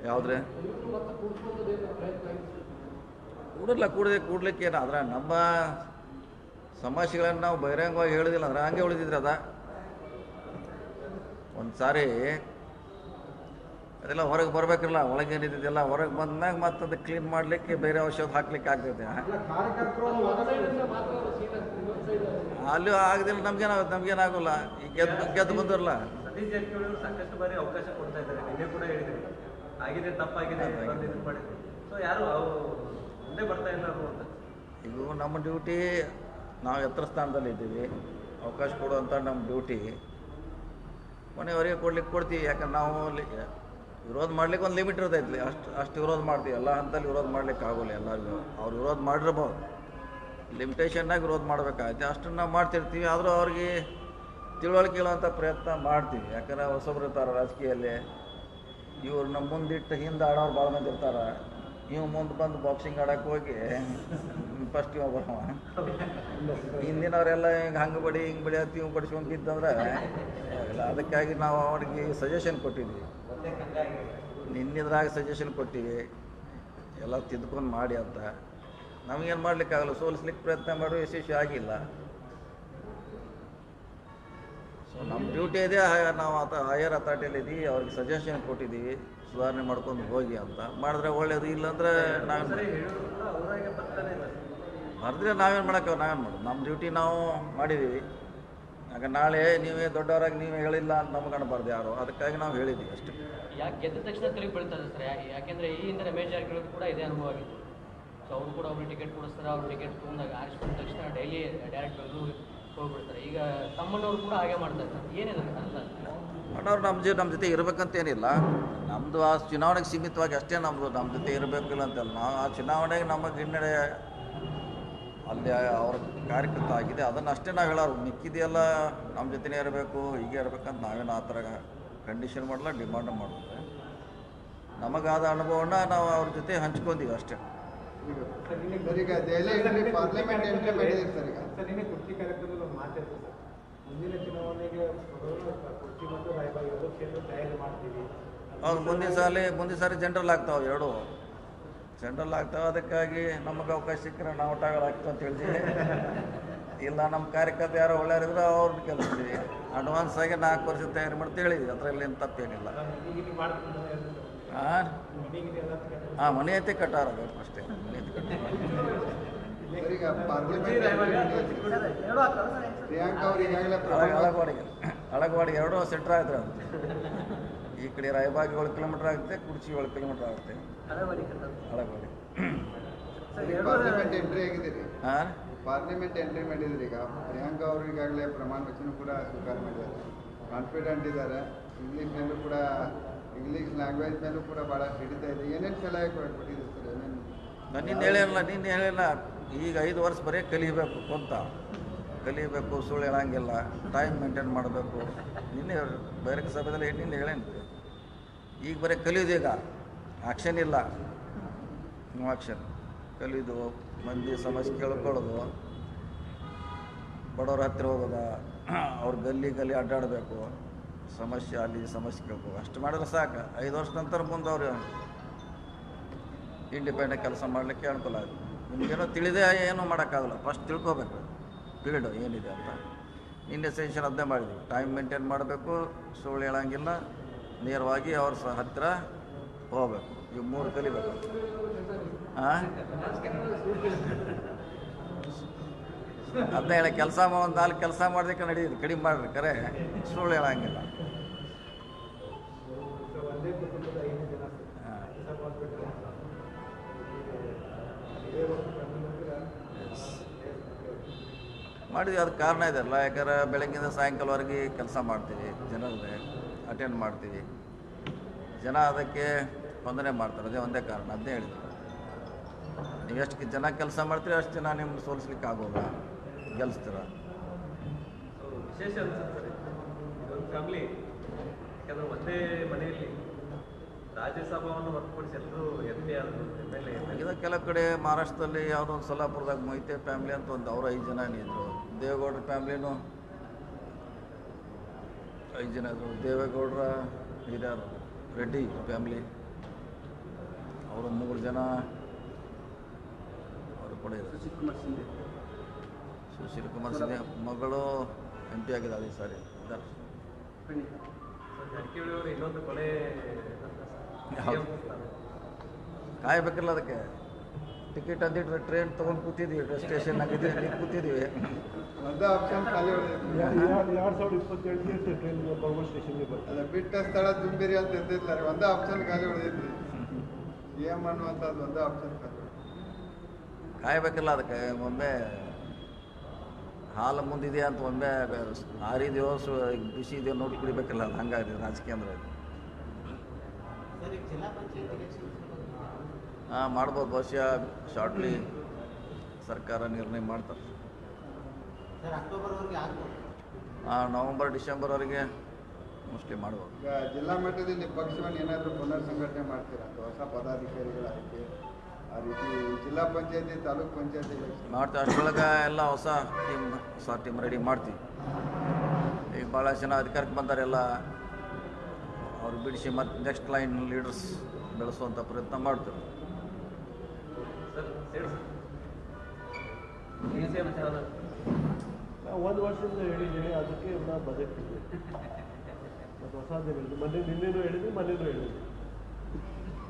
ಯಾವುದ್ರೆ? ಕೂಡಲ್ಲ ಕೂಡದೆ ಕೂಡ್ಲಿಕ್ಕೆ ಏನು ಅದ್ರ ನಮ್ಮ ಸಮಸ್ಯೆಗಳನ್ನು ನಾವು ಬಹಿರಂಗವಾಗಿ ಹೇಳೋದಿಲ್ಲ ಅಂದ್ರೆ ಹಂಗೆ ಉಳಿದಿದ್ರೆ ಅದ. ಒಂದು ಸಾರಿ ಅದೆಲ್ಲ ಹೊರಗೆ ಬರಬೇಕಿಲ್ಲ ಒಳಗೆ ಏನಿದ್ದೆಲ್ಲ ಹೊರಗೆ ಬಂದ್ಮ್ಯಾಗ ಮತ್ತೆ ಅದು ಕ್ಲೀನ್ ಮಾಡಲಿಕ್ಕೆ ಬೇರೆ ಔಷಧ ಹಾಕ್ಲಿಕ್ಕೆ ಆಗ್ತೈತೆ. ಅಲ್ಲ ಆಗದಿಲ್ಲ ನಮ್ಗೇನ ನಮ್ಗೇನಾಗಲ್ಲ. ಈಗ ಗೆದ್ದು ಗೆದ್ದು ಬಂದಿರಲ್ಲ ಸಾಕಷ್ಟು ಬಾರಿ ಅವಕಾಶ ಕೊಡ್ತಾ ಇದ್ದಾರೆ ಆಗಿದೆ ತಪ್ಪಾಗಿದೆ ಬಂದು ಇದು ಮಾಡಿದ್ರು ಸೊ ಯಾರು ಅವರು ಮುಂದೆ ಬರ್ತಾ ಇಲ್ಲ ಇದು ನಮ್ಮ ಡ್ಯೂಟಿ ನಾವು ಎತ್ತರ ಸ್ಥಾನದಲ್ಲಿ ಇದ್ದೀವಿ. ಅವಕಾಶ ಕೊಡುವಂಥ ನಮ್ಮ ಡ್ಯೂಟಿ ಕೊನೆಯವರೆಗೆ ಕೊಡ್ಲಿಕ್ಕೆ ಕೊಡ್ತೀವಿ ಯಾಕಂದ್ರೆ ನಾವು ವಿರೋಧ ಮಾಡ್ಲಿಕ್ಕೆ ಒಂದು ಲಿಮಿಟ್ ಇರ್ತೈತಿ. ಅಷ್ಟು ಅಷ್ಟು ವಿರೋಧ ಮಾಡ್ತೀವಿ. ಎಲ್ಲ ಹಂತದಲ್ಲಿ ವಿರೋಧ ಮಾಡ್ಲಿಕ್ಕೆ ಆಗೋಲ್ಲ ಎಲ್ಲರಿಗೂ. ಅವ್ರು ವಿರೋಧ ಮಾಡಿರ್ಬೋದು. ಲಿಮಿಟೇಷನ್ನಾಗಿ ವಿರೋಧ ಮಾಡಬೇಕಾಗುತ್ತೆ. ಅಷ್ಟನ್ನು ನಾವು ಮಾಡ್ತಿರ್ತೀವಿ. ಆದರೂ ಅವ್ರಿಗೆ ತಿಳುವಳಿಕೆ ಹೇಳುವಂಥ ಪ್ರಯತ್ನ ಮಾಡ್ತೀವಿ. ಯಾಕಂದ್ರೆ ಹೊಸಬ್ರು ಇರ್ತಾರೆ ರಾಜಕೀಯದಲ್ಲಿ. ಇವ್ರು ನಮ್ಮ ಮುಂದಿಟ್ಟು ಹಿಂದೆ ಆಡೋರು ಭಾಳ ಮಂದಿ ಇರ್ತಾರೆ. ಇವ್ ಮುಂದೆ ಬಂದು ಬಾಕ್ಸಿಂಗ್ ಆಡಕ್ಕೆ ಹೋಗಿ ಫಸ್ಟ್ ಇವ ಬರವ. ಹಿಂದಿನವರೆಲ್ಲ ಹಿಂಗೆ ಹಂಗೆ ಬಡಿ, ಹಿಂಗೆ ಬಡಿ ಇವ್ ಬಡಿಸ್ಕೊಂಡು ಬಿದ್ದಂದ್ರೆ ಅದಕ್ಕಾಗಿ ನಾವು ಅವ್ರಿಗೆ ಸಜೆಷನ್ ಕೊಟ್ಟಿದ್ವಿ. ನಿನ್ನಿದ್ರಾಗ ಸಜೆಷನ್ ಕೊಟ್ಟಿವಿ. ಎಲ್ಲ ತಿದ್ಕೊಂಡು ಮಾಡಿ ಅಂತ. ನಮಗೇನು ಮಾಡಲಿಕ್ಕಾಗಲ್ಲ ಸೋಲಿಸ್ಲಿಕ್ಕೆ ಪ್ರಯತ್ನ ಮಾಡೋ ಯಶಸ್ವಿ ಆಗಿಲ್ಲ. ನಮ್ಮ ಡ್ಯೂಟಿ ಇದೆ ನಾವು ಆತ ಹೈಯರ್ ಅಥಾರಿಟಿಯಲ್ಲಿ ಇದ್ದೀವಿ ಅವ್ರಿಗೆ ಸಜೆಷನ್ ಕೊಟ್ಟಿದ್ದೀವಿ ಸುಧಾರಣೆ ಮಾಡ್ಕೊಂಡು ಹೋಗಿ ಅಂತ. ಮಾಡಿದ್ರೆ ಒಳ್ಳೇದು ಇಲ್ಲಾಂದ್ರೆ ನಾವೇನು ಮಾಡಿದ್ರೆ ನಾವೇನು ಮಾಡೋಕ್ಕೆ ನಾವೇನು ಮಾಡೋದು? ನಮ್ಮ ಡ್ಯೂಟಿ ನಾವು ಮಾಡಿದ್ದೀವಿ ಆಗ ನಾಳೆ ನೀವೇ ದೊಡ್ಡವರಾಗಿ ನೀವೇ ಹೇಳಿಲ್ಲ ಅಂತ ನಮ್ಗೆ ಕಾಣಬಾರ್ದು ಯಾರು. ಅದಕ್ಕಾಗಿ ನಾವು ಹೇಳಿದ್ದೀವಿ ಅಷ್ಟೇ. ಯಾಕೆ ಗೆದ್ದ ತಕ್ಷಣ ತಿರುಗಿ ಬೀಳ್ತದೆ ಸರ್? ಯಾ- ಯಾಕೆಂದ್ರೆ ಈ ಹಿಂದೆ ಮೇಜರ್ ಜಾರಕಿಹೊಳಿ ಕೂಡ ಇದೇ ಅನುಭವ ಆಗಿತ್ತು. ಸೊ ಅವರು ಕೂಡ ಅವ್ರಿಗೆ ಟಿಕೆಟ್ ಕೊಡಿಸ್ತಾರೆ ಅವ್ರು ಟಿಕೆಟ್ ತೊಗೊಂಡಾಗ ಆರಿಸ್ಕೊಂಡ ತಕ್ಷಣ ಡೈಲಿ ಡೈರೆಕ್ಟ್ ಬೆಂಗಳೂರಿಗೆ ಹೋಗ್ಬಿಡ್ತಾರೆ. ಈಗ ತಮ್ಮಣ್ಣವ್ರು ಕೂಡ ಹಾಗೆ ಮಾಡ್ತಾ ಇದ್ದಾರೆ ಏನಿದೆ ಅಣ್ಣವ್ರು ನಮ್ಮ ಜೀವ ನಮ್ಮ ಜೊತೆ ಇರಬೇಕಂತ ಏನಿಲ್ಲ. ನಮ್ಮದು ಆ ಚುನಾವಣೆಗೆ ಸೀಮಿತವಾಗಿ ಅಷ್ಟೇ ನಮ್ಮದು ನಮ್ಮ ಜೊತೆ ಇರಬೇಕಿಲ್ಲ ಅಂತಲ್ಲ ನಾವು ಆ ಚುನಾವಣೆಗೆ ನಮಗೆ ಹಿನ್ನಡೆ ಅಲ್ಲಿ ಅವ್ರ ಕಾರ್ಯಕರ್ತ ಆಗಿದೆ. ಅದನ್ನು ಅಷ್ಟೇ ನಾವು ಹೇಳೋರು. ಮಿಕ್ಕಿದೆಯೆಲ್ಲ ನಮ್ಮ ಜೊತೆನೇ ಇರಬೇಕು ಹೀಗೆ ಇರಬೇಕಂತ ನಾವೇನು ಆ ಥರ ಕಂಡೀಷನ್ ಮಾಡಲ್ಲ ಡಿಮಾಂಡ್ ಮಾಡಿದ್ರೆ ನಮಗಾದ ಅನುಭವನ ನಾವು ಅವ್ರ ಜೊತೆ ಹಂಚ್ಕೊಂತೀವಿ ಅಷ್ಟೇ. ಈಗ ಪಾರ್ಲಿಮೆಂಟ್ ಎಂಟ್ರಿ ಮಾಡಿದ್ದೀರಿ ಸರ್ ಈಗ. ಸರ್ ನಿನ್ನೆ ಕುರ್ಚಿ ಕಾರ್ಯಕ್ರಮದಲ್ಲಿ ಒಂದು ಮಾತಾಡ್ತೀವಿ ಸರ್ ಮುಂದಿನ ಚುನಾವಣೆಗೆ ಕುರ್ಚಿ ಮತ್ತು ರಾಯಬಾಗ್ ಎರಡು ಕ್ಷೇತ್ರ ತಯಾರಿ ಮಾಡ್ತೀವಿ. ಹೌದು ಮುಂದಿನ ಸಾಲಿ ಮುಂದಿನ ಸಾರಿ ಜನರಲ್ ಆಗ್ತಾವೆ ಎರಡು. ಜನರಲ್ ಆಗ್ತಾವೆ ಅದಕ್ಕಾಗಿ ನಮಗೆ ಅವಕಾಶ ಸಿಕ್ಕರೆ ನಾವು ಆಗ್ತಾವೆ ಅಂತ ಹೇಳ್ತೀವಿ ಇಲ್ಲ ನಮ್ಮ ಕಾರ್ಯಕರ್ತ ಯಾರೋ ಒಳ್ಳೆಯವರಿದ್ರೆ ಅವ್ರನ್ನ ಕೇಳ್ತೀವಿ ಅಡ್ವಾನ್ಸ್ ಆಗಿ ನಾಲ್ಕು ವರ್ಷ ತಯಾರಿ ಮಾಡ್ತಾ ಹೇಳಿದ್ವಿ ಅದರಲ್ಲಿ ಏನು ತಪ್ಪೇನಿಲ್ಲ. ಹಾಂ ಹಾಂ ಮನೆ ಐತೆ ಕಟ್ಟಾರ ಅಷ್ಟೇ ಮನೆ ಐತೆ ಕಟ್ಟಾರ ಸರ್ ಈಗ ಪಾರ್ಲಿಮೆಂಟ್ ಪ್ರಿಯಾಂಕಾ ಅವ್ರು ಈಗಾಗಲೇ ಅಳಗ ಅಳಗವಾಡಿಗೆ ಎರಡು ಎರಡೂ ಸೆಂಟ್ರ್ ಆಯ್ತು ಅದು. ಈ ಕಡೆ ರಾಯಬಾಗ್ ಏಳು ಕಿಲೋಮೀಟರ್ ಆಗುತ್ತೆ ಕುರ್ಚಿ ಏಳು ಕಿಲೋಮೀಟರ್ ಆಗುತ್ತೆ. ಅಳಗವಾಡಿ ಕಟ್ಟೋದು ಸರ್ ಪಾರ್ಲಿಮೆಂಟ್ ಎಂಟ್ರಿ ಆಗಿದ್ದೀರಿ ಹಾಂ ಪಾರ್ಲಿಮೆಂಟ್ ಎಂಟ್ರಿ ಮಾಡಿದ್ರಿ ಈಗ. ಪ್ರಿಯಾಂಕಾ ಅವರು ಈಗಾಗಲೇ ಪ್ರಮಾಣ ವಚನ ಕೂಡ ಸ್ವೀಕಾರ ಮಾಡಿದ್ದಾರೆ. ಕಾನ್ಫಿಡೆಂಟ್ ಇದ್ದಾರೆ. ಇಂಗ್ಲೀಷ್ ಮೇಲೂ ಕೂಡ ಇಂಗ್ಲೀಷ್ ಲ್ಯಾಂಗ್ವೇಜ್ ಮೇಲೂ ಕೂಡ ಭಾಳ ಹಿಡಿತಾ ಇದೆ. ಏನೇನು ಸಲಹೆ ಕೊಟ್ಟಿದ್ದೀರಿ ಸರ್? ಏನೇನು ನಾನು ನಿನ್ನೆ ಹೇಳಿರಲ್ಲ ನಿನ್ನೆ ಹೇಳಿಲ್ಲ. ಈಗ ಐದು ವರ್ಷ ಬರೀ ಕಲಿಬೇಕು ಅಂತ. ಕಲಿಬೇಕು, ಸುಳ್ಳು ಹೇಳಂಗಿಲ್ಲ ಟೈಮ್ ಮೇಂಟೈನ್ ಮಾಡಬೇಕು. ನಿನ್ನೆ ಬಹಿರಂಗ ಸಭೆಯಲ್ಲಿ ನಿನ್ನೆ ಹೇಳೇನು? ಈಗ ಬರೀ ಕಲಿಯೋದು ಈಗ. ಆಕ್ಷನ್ ಇಲ್ಲ. ನೋ ಆಕ್ಷನ್ ಕಲಿಯೋದು ಮಂದಿ ಸಮಸ್ಯೆ ಕೇಳ್ಕೊಳ್ಳೋದು. ಬಡವ್ರ ಹತ್ತಿರ ಹೋಗೋದ. ಅವ್ರ ಗಲ್ಲಿ ಗಲ್ಲಿ ಅಡ್ಡಾಡಬೇಕು. ಸಮಸ್ಯೆ ಅಲ್ಲಿ ಸಮಸ್ಯೆ ಕೇಳ್ಬೇಕು ಅಷ್ಟು ಮಾಡಿದ್ರೆ ಸಾಕು. ಐದು ವರ್ಷ ನಂತರ ಮುಂದೆ ಅವರು ಇಂಡಿಪೆಂಡೆಂಟ್ ಕೆಲಸ ಮಾಡಲಿಕ್ಕೆ ಅನುಕೂಲ ಆಗುತ್ತೆ ನಿಮಗೇನೋ ತಿಳಿದೆ ಏನು ಮಾಡೋಕ್ಕಾಗಲ್ಲ. ಫಸ್ಟ್ ತಿಳ್ಕೊಬೇಕು. ಫೀಲ್ಡು ಏನಿದೆ ಅಂತ. ನಿನ್ನೆ ಸೆಷನ್ ಅದನ್ನೇ ಮಾಡಿದ್ವಿ. ಟೈಮ್ ಮೇಂಟೈನ್ ಮಾಡಬೇಕು, ಸುಳ್ಳು ಹೇಳೋಂಗಿಲ್ಲ. ನೇರವಾಗಿ ಅವ್ರ ಸಹ ಹತ್ತಿರ ಹೋಗ್ಬೇಕು. ಇವು ಮೂರು ಕಲಿಬೇಕು. ಹಾಂ ಅದನ್ನ ಹೇಳಿ, ಕೆಲಸ ಒಂದು ನಾಲ್ಕು ಕೆಲಸ ಮಾಡೋದಕ್ಕೆ ನಡೀದು ಕಡಿಮೆ ಮಾಡ್ರಿ, ಕರೆ. ಸುಳ್ಳು ಹೇಳಂಗಿಲ್ಲ. ಮಾಡಿದ್ವಿ ಅದಕ್ಕೆ ಕಾರಣ ಇದೆಲ್ಲ ಯಾಕಂದ್ರೆ ಬೆಳಗ್ಗಿಂದ ಸಾಯಂಕಾಲವರೆಗೆ ಕೆಲಸ ಮಾಡ್ತೀವಿ ಜನರದೇ ಅಟೆಂಡ್ ಮಾಡ್ತೀವಿ. ಜನ ಅದಕ್ಕೆ ಸ್ಪಂದನೆ ಮಾಡ್ತಾರೆ, ಅದೇ ಒಂದೇ ಕಾರಣ ಅದನ್ನೇ ಹೇಳಿದ್ರು ನೀವು ಎಷ್ಟು ಜನ ಕೆಲಸ ಮಾಡ್ತೀರಿ, ಅಷ್ಟು ಜನ ನಿಮ್ಗೆ ಸೋಲಿಸ್ಲಿಕ್ಕೆ ಆಗೋಲ್ಲ ಗೆಲ್ಲಿಸ್ತೀರ ವಿಶೇಷ ಫ್ಯಾಮಿಲಿ ಒಂದೇ ಮನೆಯಲ್ಲಿ ರಾಜ್ಯಸಭಾವನ್ನು ಹೊರತುಪಡಿಸಿ ಎಲ್ಲರೂ ಎಂ ಪಿ ಆದರು ಎಂ ಎಲ್ ಎ ಈಗ ಕೆಲವು ಕಡೆ ಮಹಾರಾಷ್ಟ್ರದಲ್ಲಿ ಯಾವುದೋ ಒಂದು ಸೊಲ್ಲಾಪುರದಾಗ ಮೊಯ್ತೆ ಫ್ಯಾಮಿಲಿ ಅಂತ ಒಂದು ಅವ್ರು ಐದು ಜನ ಇದ್ರು. ದೇವೇಗೌಡ್ರ ಫ್ಯಾಮ್ಲಿನೂ ಐದು ಜನ ಇದ್ರು. ದೇವೇಗೌಡರ ಹಿರಿಯರು ರೆಡ್ಡಿ ಫ್ಯಾಮ್ಲಿ ಅವರು ಮೂರು ಜನ ಅವರು ಕೂಡ ಸುಶೀಲ್ ಕುಮಾರ್ ಸಿಂಧೆ. ಸುಶೀಲ್ ಕುಮಾರ್ ಸಿಂಧೆ ಮಗಳು ಎಂ ಪಿ ಆಗಿದ್ದಾಳೆ ಈ ಸಾರಿ. ಇದ್ದಾರೆ ಜಾರಕಿಹೊಳಿ ಅವರು ಇನ್ನೊಂದು ಕೊಲೆ ಹೌದು. ಕಾಯ್ಬೇಕಿಲ್ಲ ಅದಕ್ಕೆ. ಟಿಕೆಟ್ ಅಂದಿಟ್ಟು ಟ್ರೈನ್ ತೊಗೊಂಡು ಕೂತಿದ್ವಿ ಸ್ಟೇಷನ್ ಇದ್ದೀವಿ ಕೂತಿದ್ವಿ. ಬಿಟ್ಟ ಸ್ಥಳ ತುಂಬಿರಿ ಅಂತ ಇದ್ದಿದ್ದಾರೆ ಒಂದೇ ಆಪ್ಷನ್ ಖಾಲಿ ಉಳಿದಿದ್ರಿ ಏನ್ ಎಂ ಅನ್ನುವಂಥದ್ದು ಒಂದೇ ಆಪ್ಷನ್ ಖಾಲಿ ಕಾಯಬೇಕಿಲ್ಲ ಅದಕ್ಕೆ. ಒಮ್ಮೆ ಹಾಲು ಮುಂದಿದೆಯಾ ಅಂತ ಒಮ್ಮೆ ಆರಿದೆಯೋ ಸು ಬಿಸಿ ಇದೆಯೋ ನೋಡಿ ಕುಡಿಬೇಕಿಲ್ಲ ಅದು ಹಂಗಾಗಿ ರಾಜಕೀಯ ಅಂದ್ರೆ. ಹಾಂ ಮಾಡ್ಬೋದು. ಬಹುಶಃ ಶಾರ್ಟ್ಲಿ ಸರ್ಕಾರ ನಿರ್ಣಯ ಮಾಡ್ತಾರೆ. ಹಾಂ ನವಂಬರ್ ಡಿಸೆಂಬರ್ವರೆಗೆ ಮೋಸ್ಟ್ಲಿ ಮಾಡ್ಬೋದು. ಈಗ ಜಿಲ್ಲಾ ಮಟ್ಟದಲ್ಲಿ ಪಕ್ಷವನ್ನು ಏನಾದರೂ ಪುನರ್ ಸಂಘಟನೆ ಮಾಡ್ತೀರಾ? ಅಂತ ಹೊಸ ಪದಾಧಿಕಾರಿಗಳ ಆಯ್ಕೆ ಆ ರೀತಿ ಜಿಲ್ಲಾ ಪಂಚಾಯತಿ ತಾಲೂಕ್ ಪಂಚಾಯತಿ ಮಾಡ್ತೀವಿ. ಅಷ್ಟರೊಳಗೆ ಎಲ್ಲ ಹೊಸ ಟೀಮ್ ಹೊಸ ಟೀಮ್ ರೆಡಿ ಮಾಡ್ತೀವಿ. ಈಗ ಭಾಳ ಜನ ಅಧಿಕಾರಕ್ಕೆ ಬಂದಾರೆಲ್ಲ ಅವ್ರು ಬಿಡಿಸಿ ಮತ್ತು ನೆಕ್ಸ್ಟ್ ಲೈನ್ ಲೀಡರ್ಸ್ ಬೆಳೆಸುವಂಥ ಪ್ರಯತ್ನ ಮಾಡ್ತೀವಿ. ಸರ್ ಹೇಳಿ ಸರ್. ಡಿ ಸಿ ಎಂ ಸ್ಥಾನ ನಾವು ಒಂದು ವರ್ಷದಿಂದ ಹೇಳಿದ್ದೀನಿ ಅದಕ್ಕೆ ನಾವು ಬಜೆಟ್ ಇದೆ. ಮತ್ತು ಹೊಸದೇ ಹೇಳಿದ್ವಿ. ಮೊನ್ನೆ ನಿನ್ನೆನೂ ಹೇಳಿದ್ವಿ ಮೊನ್ನೆನೂ ಹೇಳಿದ್ವಿ.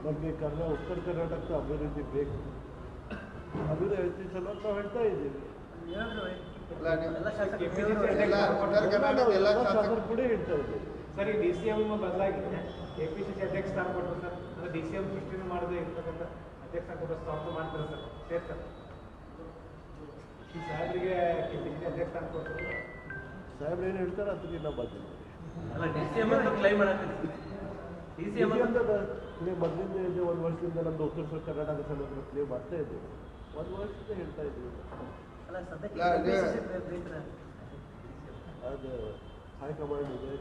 ನಮಗೆ ಕರ್ನಾ ಉತ್ತರ ಕರ್ನಾಟಕದ ಅಭಿವೃದ್ಧಿ ಬೇಕು. ಅಭಿವೃದ್ಧಿ ಸಲುವಾಗಿ ನಾವು ಹೇಳ್ತಾ ಇದ್ದೀವಿ. ಅಲ್ಲ ನೀವು ಎಲ್ಲ ಶಾಸಕರು ಎಲ್ಲ ಉತ್ತರ ಕರ್ನಾಟಕದ ಎಲ್ಲ ಎಲ್ಲ ಶಾಸಕರು ಶಾಸಕರು ಕೂಡ ಹೇಳ್ತಾ ಇದ್ದೀವಿ ಸರ್ ಈ ಡಿ ಸಿ ಎಂ ಬದಲಾಗಿದೆ. ಎ ಪಿ ಸಿ ಸಿ ಅಧ್ಯಕ್ಷ ಸ್ಥಾನ ಕೊಟ್ಟರು ಸರ್. ಅಂದ್ರೆ ಡಿ ಸಿ ಎಂ ಸೃಷ್ಟಿನೂ ಮಾಡದೆ ಇರ್ತಕ್ಕಂಥ ಅಧ್ಯಕ್ಷ ಸ್ಥಾನ ಕೊಟ್ಟು ಸ್ಟಾಪ್ ಮಾಡ್ತಾರೆ ಸರ್. ಸೇರ್ ಸರ್ ಈ ಸಾಹೇಬರಿಗೆ ಕೆ ಪಿ ಸಿ ಸಿ ಅಧ್ಯಕ್ಷ ಸ್ಥಾನ ಕೊಟ್ಟರು. ಸಾಹೇಬ್ರು ಏನು ಹೇಳ್ತಾರೆ ಅದಕ್ಕೆ ನಾವು ಬರ್ತೀವಿ ಅಲ್ಲ ಡಿ ಸಿ ಎಂ ಅಂತ ಕ್ಲೈಮ್ ಮಾಡತ್ತೀನಿ ಡಿ ಸಿ ಎಂ ಅಂತ ನೀವು ಮೊದಲಿಂದ ಇದೆ ಒಂದು ವರ್ಷದಿಂದ ನಮ್ದು ಉತ್ತರ ಕರ್ನಾಟಕ ಸಲುವಾಗಿ ಕ್ಲೇಮ್ ಮಾಡ್ತಾ ಇದ್ದೀವಿ ಒಂದು ವರ್ಷದಿಂದ ಹೇಳ್ತಾ ಇದ್ದೀವಿ. ಅಲ್ಲ ಸದ್ಯಕ್ಕೆ ಅದು ಹೈಕಮಾಂಡ್ ಇದೆ.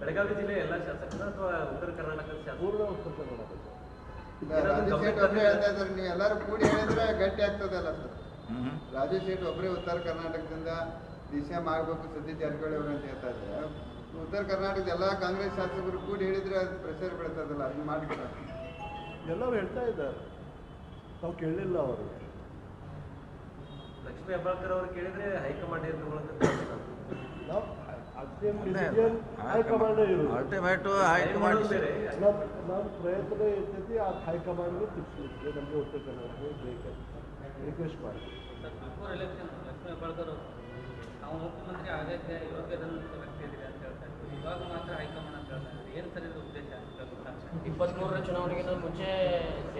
ಬೆಳಗಾವಿ ಜಿಲ್ಲೆ ಎಲ್ಲ ಶಾಸಕರು ಅಥವಾ ಉತ್ತರ ಕರ್ನಾಟಕದ ಶಾಸಕರು? ಉತ್ತರ ಕರ್ನಾಟಕ. ಇಲ್ಲ, ಶೇಟ್ ಒಬ್ಬರೇ ಹೇಳ್ತಾ ಇದ್ದಾರೆ ನೀವು ಎಲ್ಲರೂ ಕೂಡಿ ಹೇಳಿದ್ರೆ ಗಟ್ಟಿ ಆಗ್ತದಲ್ಲ ಸರ್. ರಾಜು ಶೇಟ್ ಒಬ್ಬರೇ ಉತ್ತರ ಕರ್ನಾಟಕದಿಂದ ಡಿ ಸಿ ಎಂ ಆಗಬೇಕು ಸತೀಶ್ ಜಾರಕಿಹೊಳಿ ಅವರು ಅಂತ ಹೇಳ್ತಾ ಇದ್ದಾರೆ. ಉತ್ತರ ಕರ್ನಾಟಕದ ಎಲ್ಲ ಕಾಂಗ್ರೆಸ್ ಶಾಸಕರು ಕೂಡಿ ಹೇಳಿದ್ರೆ ಅದು ಪ್ರೆಷರ್ ಬೀಳ್ತದಲ್ಲ ಅದನ್ನ ಮಾಡ್ತಾರೆ ಎಲ್ಲರೂ ಹೇಳ್ತಾ ಇದ್ದಾರೆ. ನಾವು ಕೇಳಲಿಲ್ಲ ಅವರು. ಲಕ್ಷ್ಮೀ ಹೆಬ್ಬಾಳ್ಕರ್ ಅವರು ಕೇಳಿದ್ರೆ ಹೈಕಮಾಂಡ್ ಏನು ತಗೊಳ್ಳೋದು ನಾವು ಅಲ್ಟಿಮೇಟು ಹೈಕಮಾಂಡ್ ನಮ್ಮ ಪ್ರಯತ್ನ ಇರ್ತೈತಿ ಆ ಹೈಕಮಾಂಡ್ಗೆ ತಿಳಿಸ್ಲಿಕ್ಕೆ ನಮಗೆ ಉತ್ತರ ಕರ್ನಾಟಕ ಬೇಕಂತ ರಿಕ್ವೆಸ್ಟ್ ಮಾಡಿ. ಮುಖ್ಯಮಂತ್ರಿ ಆಗಕ್ಕೆ ಯೋಗ್ಯದಂತ ವ್ಯಕ್ತಿ ಇದ್ದೀರಿ ಅಂತ ಹೇಳ್ತಾ ಇದ್ದೀವಿ ಇವಾಗ ಮಾತ್ರ ಹೈಕಮಾಂಡ್ ಅಂತ ಹೇಳ್ತಾರೆ ಏನು ಸರಿ ಉದ್ದೇಶ. ಇಪ್ಪತ್ತ್ಮೂರರ ಚುನಾವಣೆಗಿಂತ ಮುಂಚೆ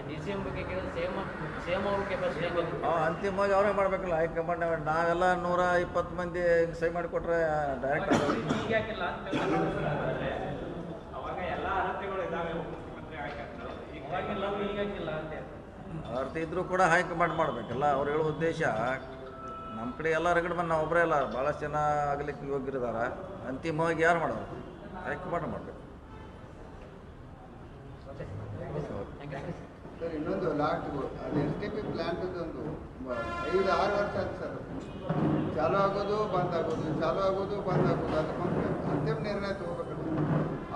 ಡಿ ಸಿ ಎಂ ಬಗ್ಗೆ ಕೇಳಿದ್ರೆ ಸೇಮ್ ಸೇಮ್ ಅವ್ರ ಕೆಪಾಸಿಟಿ ಆ, ಅಂತಿಮವಾಗಿ ಅವರೇ ಮಾಡಬೇಕಲ್ಲ ಹೈಕಮಾಂಡ್ ನಾವೆಲ್ಲ ನೂರ ಇಪ್ಪತ್ತು ಮಂದಿ ಸಹಿ ಮಾಡಿಕೊಟ್ರೆ ಡೈರೆಕ್ಟ್. ಅವಾಗ ಎಲ್ಲ ಅರ್ಹತೆಗಳು. ಅರ್ಥ ಇದ್ರೂ ಕೂಡ ಹೈಕಮಾಂಡ್ ಮಾಡಬೇಕಲ್ಲ ಅವ್ರು ಹೇಳೋ ಉದ್ದೇಶ ನಮ್ಮ ಕಡೆ ಎಲ್ಲ ರಗಡ್ ಬಂದು ನಾವು ಒಬ್ಬರೇ ಅಲ್ಲ ಭಾಳಷ್ಟು ಜನ ಆಗ್ಲಿಕ್ಕೆ ಯೋಗ್ಯರಿದಾರ ಅಂತಿಮವಾಗಿ ಯಾರು ಮಾಡೋರು? ಹೈಕಮಾಂಡ್ ಮಾಡಬೇಕು. ಸರ್, ಇನ್ನೊಂದು ಲಾಟ್. ಅದು ಎಸ್ ಟಿ ಪಿ ಪ್ಲ್ಯಾಂಟದೊಂದು ಐದು, ಆರು ವರ್ಷ ಆಯ್ತು ಸರ್. ಚಾಲು ಆಗೋದು, ಬಂದ್ ಆಗೋದು, ಚಾಲು ಆಗೋದು, ಬಂದ್ ಆಗೋದು. ಅದು ಅಂತಿಮ ನಿರ್ಣಯ ತಗೋಬೇಕು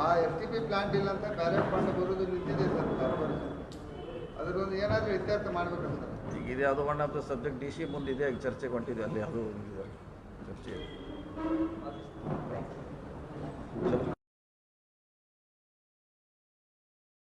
ಆ ಎಸ್ ಟಿ ಪಿ ಪ್ಲ್ಯಾಂಟ್ ಇಲ್ಲ ಅಂತ ಬೇರೆ ಫಂಡ್ ಬರೋದು ನಿಂತಿದೆ ಸರ್ ಆರು ವರ್ಷ. ಅದ್ರದ್ದು ಏನಾದರೂ ಇತ್ಯರ್ಥ ಮಾಡಬೇಕು ಸರ್. ಈಗ ಇದೆ ಅದು one of the subject D C ಮುಂದಿದೆ, ಈಗ ಚರ್ಚೆಗೆ ಹೊಂಟಿದೆ ಅಲ್ಲಿ ಅದು ಚರ್ಚೆ.